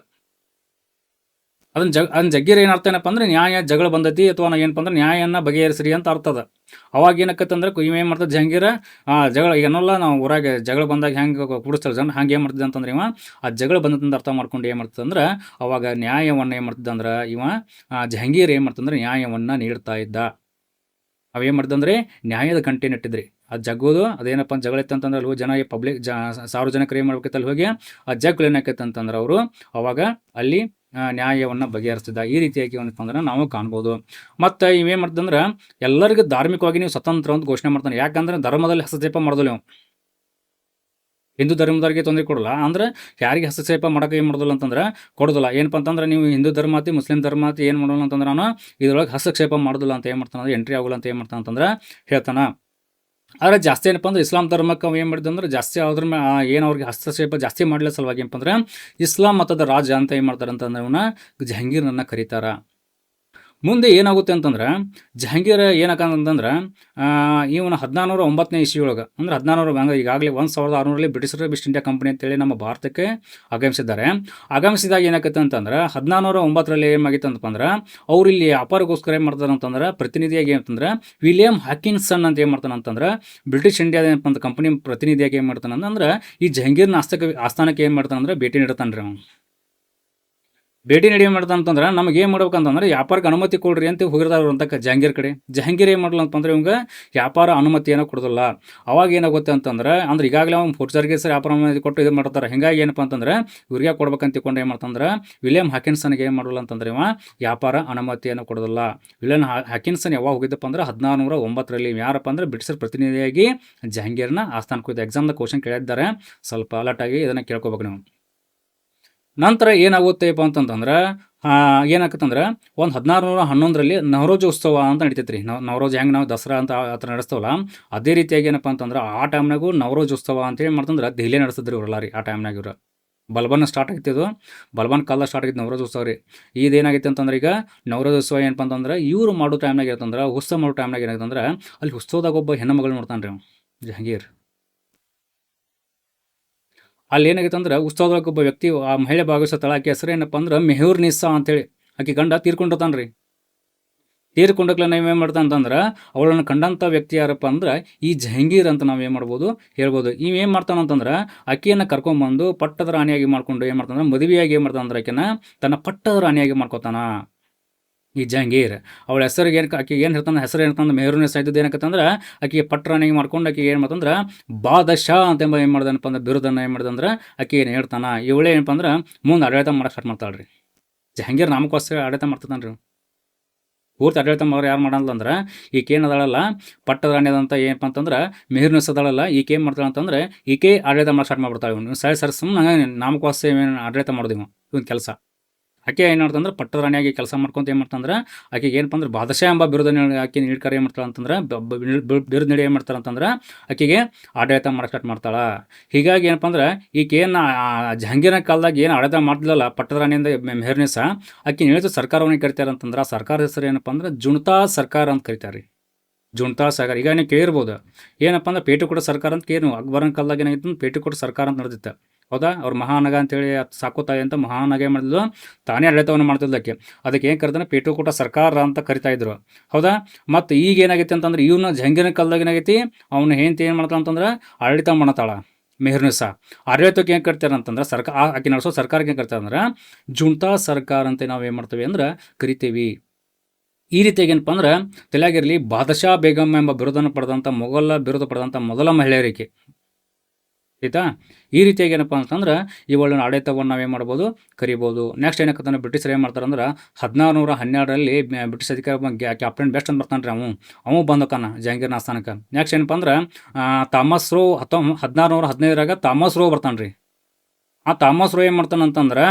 ಅದನ್ನ ಜಗ್ ಅದನ್ನ ಜಗ್ಗಿರ ಏನು ಅರ್ಥ ಏನಪ್ಪ ಅಂದ್ರೆ ನ್ಯಾಯ ಜಗಳ ಬಂದೈತಿ ಅಥವಾ ನಾ ಏನಪ್ಪ ಅಂದ್ರೆ ನ್ಯಾಯನ ಬಗೆಹರಿಸ್ರಿ ಅಂತ ಅರ್ಥ ಅದ. ಅವಾಗ ಏನಕ್ಕತ್ತಂದ್ರೆ ಇವ ಏನು ಮಾಡ್ತದೆ ಜಂಗೀರ, ಆ ಜಗಳ ಏನಲ್ಲ ನಾವು ಊರಾಗ ಜಗಳ ಬಂದಾಗ ಹೆಂಗೆ ಕುಡಿಸ್ತಾರೆ ಜನ ಹಂಗೆ ಏನು ಮಾಡ್ತಿದ್ದೆ ಅಂತಂದ್ರೆ ಇವ, ಆ ಜಗಳ ಬಂದಂತ ಅರ್ಥ ಮಾಡ್ಕೊಂಡು ಏನು ಮಾಡ್ತದೆ ಅಂದ್ರೆ ಅವಾಗ ನ್ಯಾಯವನ್ನು ಏನು ಮಾಡ್ತಿದ್ದಂದ್ರೆ ಇವ ಜಹಂಗೀರ್ ಏನು ಮಾಡ್ತಂದ್ರೆ ನ್ಯಾಯವನ್ನು ನೀಡ್ತಾ ಇದ್ದ. ಅವೇನು ಮಾಡ್ತಂದ್ರೆ ನ್ಯಾಯದ ಕಂಟೆ ನೆಟ್ಟಿದ್ರಿ ಆ ಜಗ್ಗೋದು, ಅದೇನಪ್ಪ ಅಂತ ಜಗಳ ಇತ್ತಂತಂದ್ರೆ ಅಲ್ಲಿ ಜನ ಪಬ್ಲಿಕ್ ಜ ಸಾರ್ವಜನಿಕರು ಏನು ಮಾಡ್ಬೇಕಿತ್ತು ಅಲ್ಲಿ ಹೋಗಿ ಆ ಜಗ್ಗಳು ಏನಾಕೈತೆ ಅಂತಂದ್ರೆ ಅವರು ಅವಾಗ ಅಲ್ಲಿ ನ್ಯಾಯವನ್ನು ಬಗೆಹರಿಸ್ತಿದ್ದ. ಈ ರೀತಿಯಾಗಿ ಅಂದ್ರೆ ನಾವು ಕಾಣ್ಬೋದು. ಮತ್ತು ಇವೇನು ಮಾಡ್ತಂದ್ರೆ ಎಲ್ಲರಿಗೂ ಧಾರ್ಮಿಕವಾಗಿ ನೀವು ಸ್ವತಂತ್ರ ಅಂತ ಘೋಷಣೆ ಮಾಡ್ತಾನೆ. ಯಾಕಂದ್ರೆ ಧರ್ಮದಲ್ಲಿ ಹಸ್ತಕ್ಷೇಪ ಮಾಡೋದಿಲ್ಲ ನೀವು ಹಿಂದೂ ಧರ್ಮದವ್ರಿಗೆ ತೊಂದರೆ ಕೊಡಲ್ಲ. ಅಂದ್ರೆ ಯಾರಿಗೆ ಹಸ್ತಕ್ಷೇಪ ಮಾಡೋಕೆ ಏನು ಮಾಡೋದಿಲ್ಲ ಅಂತಂದ್ರೆ ಕೊಡೋದಿಲ್ಲ. ಏನಪ್ಪ ಅಂತಂದ್ರೆ ನೀವು ಹಿಂದೂ ಧರ್ಮ ಆತಿ, ಮುಸ್ಲಿಂ ಧರ್ಮ ಆತಿ ಏನು ಮಾಡೋಲ್ಲ ಅಂತಂದ್ರೆ ನಾನು ಇದ್ರೊಳಗೆ ಹಸ್ತಕ್ಷೇಪ ಮಾಡೋದಿಲ್ಲ ಅಂತ ಏನು ಮಾಡ್ತಾನೆ ಎಂಟ್ರಿ ಆಗೋಲ್ಲ ಅಂತ ಏನು ಮಾಡ್ತಾನೆ ಅಂತಂದ್ರೆ ಹೇಳ್ತಾನೆ. ಆದರೆ ಜಾಸ್ತಿ ಏನಪ್ಪ ಅಂದ್ರೆ ಇಸ್ಲಾಂ ಧರ್ಮಕ್ಕೆ ಏನು ಮಾಡಿದೆ ಅಂದ್ರೆ ಜಾಸ್ತಿ ಅದ್ರ ಏನು ಅವ್ರಿಗೆ ಹಸ್ತಕ್ಷೇಪ ಜಾಸ್ತಿ ಮಾಡಲಿ ಸಲುವಾಗಿ ಏನಪ್ಪ ಅಂದ್ರೆ ಇಸ್ಲಾಂ ಮತದ ರಾಜ ಅಂತ ಏನು ಮಾಡ್ತಾರೆ ಅಂತಂದ್ರೆ ಇವನ್ನ ಜಹಂಗೀರ್ನನ್ನು ಕರೀತಾರೆ. ಮುಂದೆ ಏನಾಗುತ್ತೆ ಅಂತಂದ್ರೆ, ಜಹಾಂಗೀರ್ ಏನಕ್ಕಂತಂದ್ರೆ ಇವನು ಹದಿನಾರುನೂರ ಒಂಬತ್ತನೇ ಇಸ್ವಿ ಒಳಗೆ ಅಂದ್ರೆ ಹದಿನಾರು ಹಂಗೆ ಈಗಾಗಲೇ ಒಂದು ಸಾವಿರದ ಆರುನೂರಲ್ಲಿ ಬ್ರಿಟಿಷರ ಬಿಸ್ಟ್ ಇಂಡಿಯಾ ಕಂಪನಿ ಅಂತೇಳಿ ನಮ್ಮ ಭಾರತಕ್ಕೆ ಆಗಮಿಸಿದ್ದಾರೆ. ಆಗಮಿಸಿದಾಗ ಏನಾಗುತ್ತೆ ಅಂತಂದ್ರೆ, ಹದಿನಾರುನೂರ ಒಂಬತ್ತರಲ್ಲಿ ಏನಾಗಿತ್ತು ಅಂತಪ್ಪ ಅಂದ್ರೆ ಅವ್ರು ಇಲ್ಲಿ ವ್ಯಾಪಾರಕ್ಕೋಸ್ಕರ ಏನು ಮಾಡ್ತಾರೆ ಅಂತಂದ್ರೆ, ಪ್ರತಿನಿಧಿಯಾಗಿ ಏನಂತಂದ್ರೆ ವಿಲಿಯಂ ಹಾಕಿನ್ಸನ್ ಅಂತ ಏನು ಮಾಡ್ತಾನೆ ಅಂತಂದ್ರೆ ಬ್ರಿಟಿಷ್ ಇಂಡಿಯಾದ ಏನಪ್ಪ ಅಂತ ಕಂಪನಿ ಪ್ರತಿನಿಧಿಯಾಗಿ ಏನು ಮಾಡ್ತಾನೆ ಅಂತಂದ್ರೆ, ಈ ಜಹಂಗೀರ್ನ ಆಸ್ತಕ ಆಸ್ಥಾನಕ್ಕೆ ಏನು ಮಾಡ್ತಾನೆ ಅಂದ್ರೆ ಭೇಟಿ ನೀಡ್ತಾನೆ ರೀ ಅವನು. ಭೇಟಿ ನಡಿ ಅಂತಂದ್ರೆ ನಮ್ಗೆ ಏನು ಮಾಡ್ಬೇಕಂತಂದ್ರೆ ವ್ಯಾಪಾರಕ್ಕೆ ಅನುಮತಿ ಕೊಡ್ರಿ ಅಂತ ಹೋಗಿರ್ತಾರೆ ಅಂತ ಜಹಾಂಗೀರ್ ಕಡೆ. ಜಹಾಂಗೀರ್ ಏನು ಮಾಡಲ್ಲ ಅಂತಂದ್ರೆ ಇವಾಗ ವ್ಯಾಪಾರ ಅನುಮತಿಯನ್ನು ಕೊಡೋದಿಲ್ಲ. ಅವಾಗ ಏನಾಗುತ್ತೆ ಅಂತಂದ್ರೆ, ಅಂದ್ರೆ ಈಗಾಗಲೇ ಅವ್ನು ಫೋರ್ಜರ್ಗೆ ಸರ್ ವ್ಯಾಪಾರ ಅನುಮತಿ ಕೊಟ್ಟು ಇದು ಮಾಡ್ತಾರೆ. ಹಿಂಗಾಗಿ ಏನಪ್ಪ ಅಂತಂದ್ರೆ, ಇವ್ರಿಗೆ ಕೊಡ್ಬೇಕಂತ ತಿಳ್ಕೊಂಡು ಏನು ಮಾಡ್ತಂದ್ರೆ, ವಿಲಿಯಂ ಹಾಕಿನ್ಸನ್ಗೆ ಏನು ಮಾಡಲ್ಲ ಅಂತಂದ್ರೆ ಇವ ವ್ಯಾಪಾರ ಅನುಮತಿಯನ್ನು ಕೊಡೋದಿಲ್ಲ. ವಿಲಿಯನ್ ಹಾಕಿನ್ಸನ್ ಯಾವಾಗ ಹೋಗಿದ್ದಪ್ಪ ಅಂದ್ರೆ ಹದಿನಾರು ನೂರ ಒಂಬತ್ತರಲ್ಲಿ ಯಾರಪ್ಪ ಅಂದ್ರೆ ಬ್ರಿಟಿಷರ್ ಪ್ರತಿನಿಧಿಯಾಗಿ ಜಹಾಂಗೀರ್ನ ಆಸ್ಥಾನಕ್ಕೆ ಎಕ್ಸಾಮ್ ಎಕ್ಸಾಮ್ದ ಕ್ವಶನ್ ಕೇಳಿದ್ದಾರೆ. ಸ್ವಲ್ಪ ಅಲರ್ಟ್ ಆಗಿ ಇದನ್ನು ಕೇಳ್ಕೊಬೇಕು ನೀವು. ನಂತರ ಏನಾಗುತ್ತೆಪ್ಪ ಅಂತಂತಂದ್ರೆ ಏನಾಗತ್ತಂದ್ರೆ ಒಂದು ಹದಿನಾರು ನೂರ ಹನ್ನೊಂದರಲ್ಲಿ ನವರೋಜ್ ಉತ್ಸವ ಅಂತ ನಡೀತೈತೆ ರೀ ನವರೋಜ್ ಹೆಂಗೆ ನಾವು ದಸರಾ ಅಂತ ಆ ಥರ ನಡೆಸ್ತವಲ್ಲ, ಅದೇ ರೀತಿಯಾಗಿ ಏನಪ್ಪ ಅಂತಂದ್ರೆ, ಆ ಟೈಮ್ನಾಗೂ ನವರೋಜ್ ಉತ್ಸವ ಅಂತ ಏನು ಮಾಡ್ತಂದ್ರೆ ದೆಹಲಿ ನಡೆಸಿದ್ರು ಇವರೆಲ್ಲ ರೀ ಆ ಟೈಮ್ನಾಗ ಇವರು. ಬಲ್ಬನ್ ಸ್ಟಾರ್ಟ್ ಆಗ್ತಿದ್ದು ಬಲ್ಬನ್ ಕಾಲ ಸ್ಟಾರ್ಟ್ ಆಗಿದ್ದು ನವರೋಜ್ ಉತ್ಸವ ರೀ. ಇದೇನಾಗೈತೆ ಅಂತಂದ್ರೆ ಈಗ ನವರೋಜ್ ಉತ್ಸವ ಏನಪ್ಪ ಅಂತಂದ್ರೆ, ಇವರು ಮಾಡೋ ಟೈಮ್ನಾಗ ಏನಂತಂದ್ರೆ ಉತ್ಸವ ಮಾಡೋ ಟೈಮ್ನಾಗ ಏನಾಗತ್ತಂದ್ರೆ ಅಲ್ಲಿ ಉತ್ಸವದಾಗ ಒಬ್ಬ ಹೆಣ್ಣು ಮಗಳು ನೋಡ್ತಾನೆ ರೀ ಜಹಾಂಗೀರ್ ಅಲ್ಲಿ ಏನಾಗಿತ್ತು ಅಂದ್ರೆ ಉತ್ಸವದೊಳಗೆ ಒಬ್ಬ ವ್ಯಕ್ತಿ, ಆ ಮಹಿಳೆ ಭಾಗವಹಿಸೋ ತಳ ಆಕೆ ಹೆಸರು ಏನಪ್ಪ ಅಂದ್ರೆ ಮೆಹೂರ್ ನಿಸ್ಸಾ ಅಂತೇಳಿ. ಆಕೆ ಗಂಡ ತೀರ್ಕೊಂಡಿರ್ತಾನೆ ರೀ ತೀರ್ಕೊಂಡಕ್ಲೆ ನಾವು ಏನು ಮಾಡ್ತಾ ಅಂತಂದ್ರೆ, ಅವಳನ್ನು ಕಂಡಂಥ ವ್ಯಕ್ತಿ ಯಾರಪ್ಪ ಅಂದ್ರೆ ಈ ಜಹಂಗೀರ್ ಅಂತ ನಾವು ಏನು ಮಾಡ್ಬೋದು, ಹೇಳ್ಬೋದು. ಇವು ಏನು ಮಾಡ್ತಾನಂತಂದ್ರೆ ಆಕೆಯನ್ನು ಕರ್ಕೊಂಬಂದು ಪಟ್ಟದ ರಾಣಿಯಾಗಿ ಮಾಡ್ಕೊಂಡು ಏನು ಮಾಡ್ತಾನೆ ಮದುವೆಯಾಗಿ ಏನು ಮಾಡ್ತಾನಂದ್ರೆ ಆಕೆನ, ತನ್ನ ಪಟ್ಟದ ರಾಣಿಯಾಗಿ ಮಾಡ್ಕೋತಾನ. ಈ ಜಹಾಂಗೀರ್, ಅವಳ ಹೆಸರಿಗೆ ಏನು ಆಕೆ ಏನು ಹೇಳ್ತಾನೆ, ಹೆಸರು ಏನಂತಂದ್ರೆ ಮೇರುನ ಸಾಯ್ದದ್ದು ಏನಕ್ಕಂತಂದ್ರೆ ಆಕೆ ಪಟ್ರಾಣಿಗೆ ಮಾಡ್ಕೊಂಡು ಆಕೆ ಏನು ಮಾಡ್ತಂದ್ರೆ, ಬಾದಶಾ ಅಂತ ಎಂಬ ಏನು ಮಾಡ್ದನಪ್ಪ ಅಂದ್ರೆ ಬಿರುದನ್ನು ಏನು ಮಾಡ್ದಂದ್ರೆ, ಆಕೆ ಏನು ಹೇಳ್ತಾನೆ, ಇವಳೇ ಏನಪ್ಪ ಅಂದ್ರೆ ಮುಂದೆ ಆಡಳಿತ ಮಾಡಕ್ಕೆ ಸ್ಟಾರ್ಟ್ ಮಾಡ್ತಾಳೆ ರೀ. ಜಹಂಗೀರ್ ನಾಮಕೋಸ್ಕರ ಆಡಳಿತ ಮಾಡ್ತಾನೆ ರೀ. ಪೂರ್ತಿ ಆಡಳಿತ ಮಾಡೋರು ಯಾರು ಮಾಡಲ್ಲ ಅಂದ್ರೆ ಈಕೆ ಏನು ಅದಾಳಲ್ಲ ಪಟ್ಟದ ರಾಣಿ ಅದಂತ ಏನಪ್ಪ ಅಂತಂದ್ರೆ ಮೆಹರ್ನಿಸ್ ಅದಾಳಲ್ಲ ಈಕೆ ಏನು ಮಾಡ್ತಾಳೆ ಅಂತಂದ್ರೆ, ಈಕೆ ಆಡಳಿತ ಮಾಡಿ ಸ್ಟಾರ್ಟ್ ಮಾಡ್ಬಿಡ್ತಾಳೆ ಇವನು. ಸರಿ ಸರ್ ಸುಮ್ಮನೆ ನಾಮಕೋಸ್ಕರ ಏನು ಆಡಳಿತ ಮಾಡೋದು ಇವನ್ ಕೆಲಸ. ಆಕೆ ಏನು ಮಾಡ್ತಂದ್ರೆ ಪಟ್ಟದ ರಾಣಿಯಾಗಿ ಕೆಲಸ ಮಾಡ್ಕೊಂತ ಏನು ಮಾಡ್ತಂದ್ರೆ, ಆಕೆಗೆ ಏನಪ್ಪ ಅಂದ್ರೆ ಬಾದಶಾ ಎಂಬ ಬಿರುದ ಆಕೆ ನೀಡ್ಕರ ಏನು ಮಾಡ್ತಾಳೆ ಅಂತಂದ್ರೆ ಬಿರುದ್- ನೀಡಿ ಏನು ಮಾಡ್ತಾರೆ ಅಂತಂದ್ರೆ, ಆಕೆಗೆ ಆಡಳಿತ ಮಾಡಕ್ಕೆ ಸ್ಟಾರ್ಟ್ ಮಾಡ್ತಾಳೆ. ಹೀಗಾಗಿ ಏನಪ್ಪ ಅಂದ್ರೆ, ಈಕೆ ಏನು ಜಹಾಂಗೀರ್ನ ಕಾಲದಾಗ ಏನು ಆಡಳಿತ ಮಾಡ್ತಿಲ್ಲಲ್ಲ ಪಟ್ಟದ ರಾಣಿಯಿಂದ ಮೆ- ಮೆಹರ್ನಿಸ ಆಕೆ ನೀಡಿದ ಸರ್ಕಾರವನ್ನು ಕರಿತಾರೆ ಅಂತಂದ್ರೆ, ಆ ಸರ್ಕಾರ ಹೆಸರು ಏನಪ್ಪ ಅಂದ್ರೆ ಜುಣ್ತಾ ಸರ್ಕಾರ ಅಂತ ಕರಿತಾರೆ ಜುಣ್ತಾ ಸರ್ಕಾರ, ಈಗ ನೀವು ಕೇಳಿರ್ಬೋದು. ಏನಪ್ಪ ಅಂದ್ರೆ ಪೇಟೆಕೋಟ ಸರ್ಕಾರ ಅಂತ ಏನು ಅಕ್ಬರನ ಕಾಲದಾಗ ಏನಾಗಿತ್ತು ಅಂದ್ರೆ ಕೂಡ ಸರ್ಕಾರ ಅಂತ ನಡೆದಿತ್ತು. ಹೌದಾ? ಅವ್ರು ಮಹಾನಗ ಅಂತೇಳಿ ಸಾಕೋತಾಯಿ ಅಂತ ಮಹಾನಗ ಏನು ಮಾಡಿದ್ಲು. ತಾನೇ ಆಡಳಿತವನ್ನು ಮಾಡ್ತಿದ್ದಕ್ಕೆ. ಅದಕ್ಕೆ ಏನು ಕರೆದ್ರೆ ಪೇಟುಕೂಟ ಸರ್ಕಾರ ಅಂತ ಕರಿತಾ ಇದ್ರು. ಹೌದಾ? ಮತ್ತು ಈಗ ಏನಾಗೈತೆ ಅಂತಂದ್ರೆ ಇವನ ಜಂಗಿನ ಕಾಲದಾಗ ಏನಾಗೈತಿ? ಅವನ ಹೆಂಡತಿ ಏನು ಮಾಡ್ತಾಳ ಅಂತಂದ್ರೆ ಆಡಳಿತ ಮಾಡತಾಳ ಮೆಹರ್ನಿಸಾ ಆಡಳಿತಕ್ಕೆ ಏನು ಕರಿತಾರೆ ಅಂತಂದ್ರೆ ಸರ್ಕಾರ ಆಕೆ ನಡೆಸೋ ಸರ್ಕಾರಕ್ಕೆ ಏನು ಕರಿತಾರೆ ಅಂದ್ರೆ ಜುಂಟಾ ಸರ್ಕಾರ ಅಂತ ನಾವು ಏನು ಮಾಡ್ತೇವೆ ಅಂದ್ರೆ ಕರಿತೀವಿ. ಈ ರೀತಿಯಾಗಿ ಏನಪ್ಪ ಅಂದ್ರೆ ತಲೆಯಾಗಿರಲಿ ಬಾದಶಾ ಬೇಗಂ ಎಂಬ ಬಿರುದನ್ನು ಪಡೆದಂಥ ಮೊಘಲ ಬಿರುದು ಪಡೆದಂಥ ಮೊದಲ ಮಹಿಳೆಯರಿಗೆ ಆಯ್ತಾ ಈ ರೀತಿಯಾಗಿ ಏನಪ್ಪ ಅಂತಂದ್ರೆ ಇವಳನ್ನ ಆಡಳಿತವನ್ನು ನಾವೇನು ಮಾಡ್ಬೋದು? ಕರಿಬೋದು. ನೆಕ್ಸ್ಟ್ ಏನಕ್ಕಂದ್ರೆ ಬ್ರಿಟಿಷರು ಏನು ಮಾಡ್ತಾರೆ ಅಂದ್ರೆ ಹದಿನಾರು ನೂರ ಹನ್ನೆರಡರಲ್ಲಿ ಬ್ರಿಟಿಷ್ ಅಧಿಕಾರ ಕ್ಯಾಪ್ಟನ್ ಬೆಸ್ಟ್ ಅಂತ ಬರ್ತಾನೆ ರೀ ಅವನು ಅವು ಬಂದಕನ ಜಹಾಂಗೀರ್ನ ಆಸ್ಥಾನಕ್ಕೆ. ನೆಕ್ಸ್ಟ್ ಏನಪ್ಪ ಅಂದ್ರೆ ತಾಮಸ್ ರೋ ಹತ್ತೊಂಬ ಹದಿನಾರು ನೂರ ಹದಿನೈದರಾಗ ತಾಮಸ್ ರೋ ಬರ್ತಾನೆ ರೀ ಆ ಥಾಮಸ್ ರೋ ಏನು ಮಾಡ್ತಾನೆ ಅಂತಂದ್ರೆ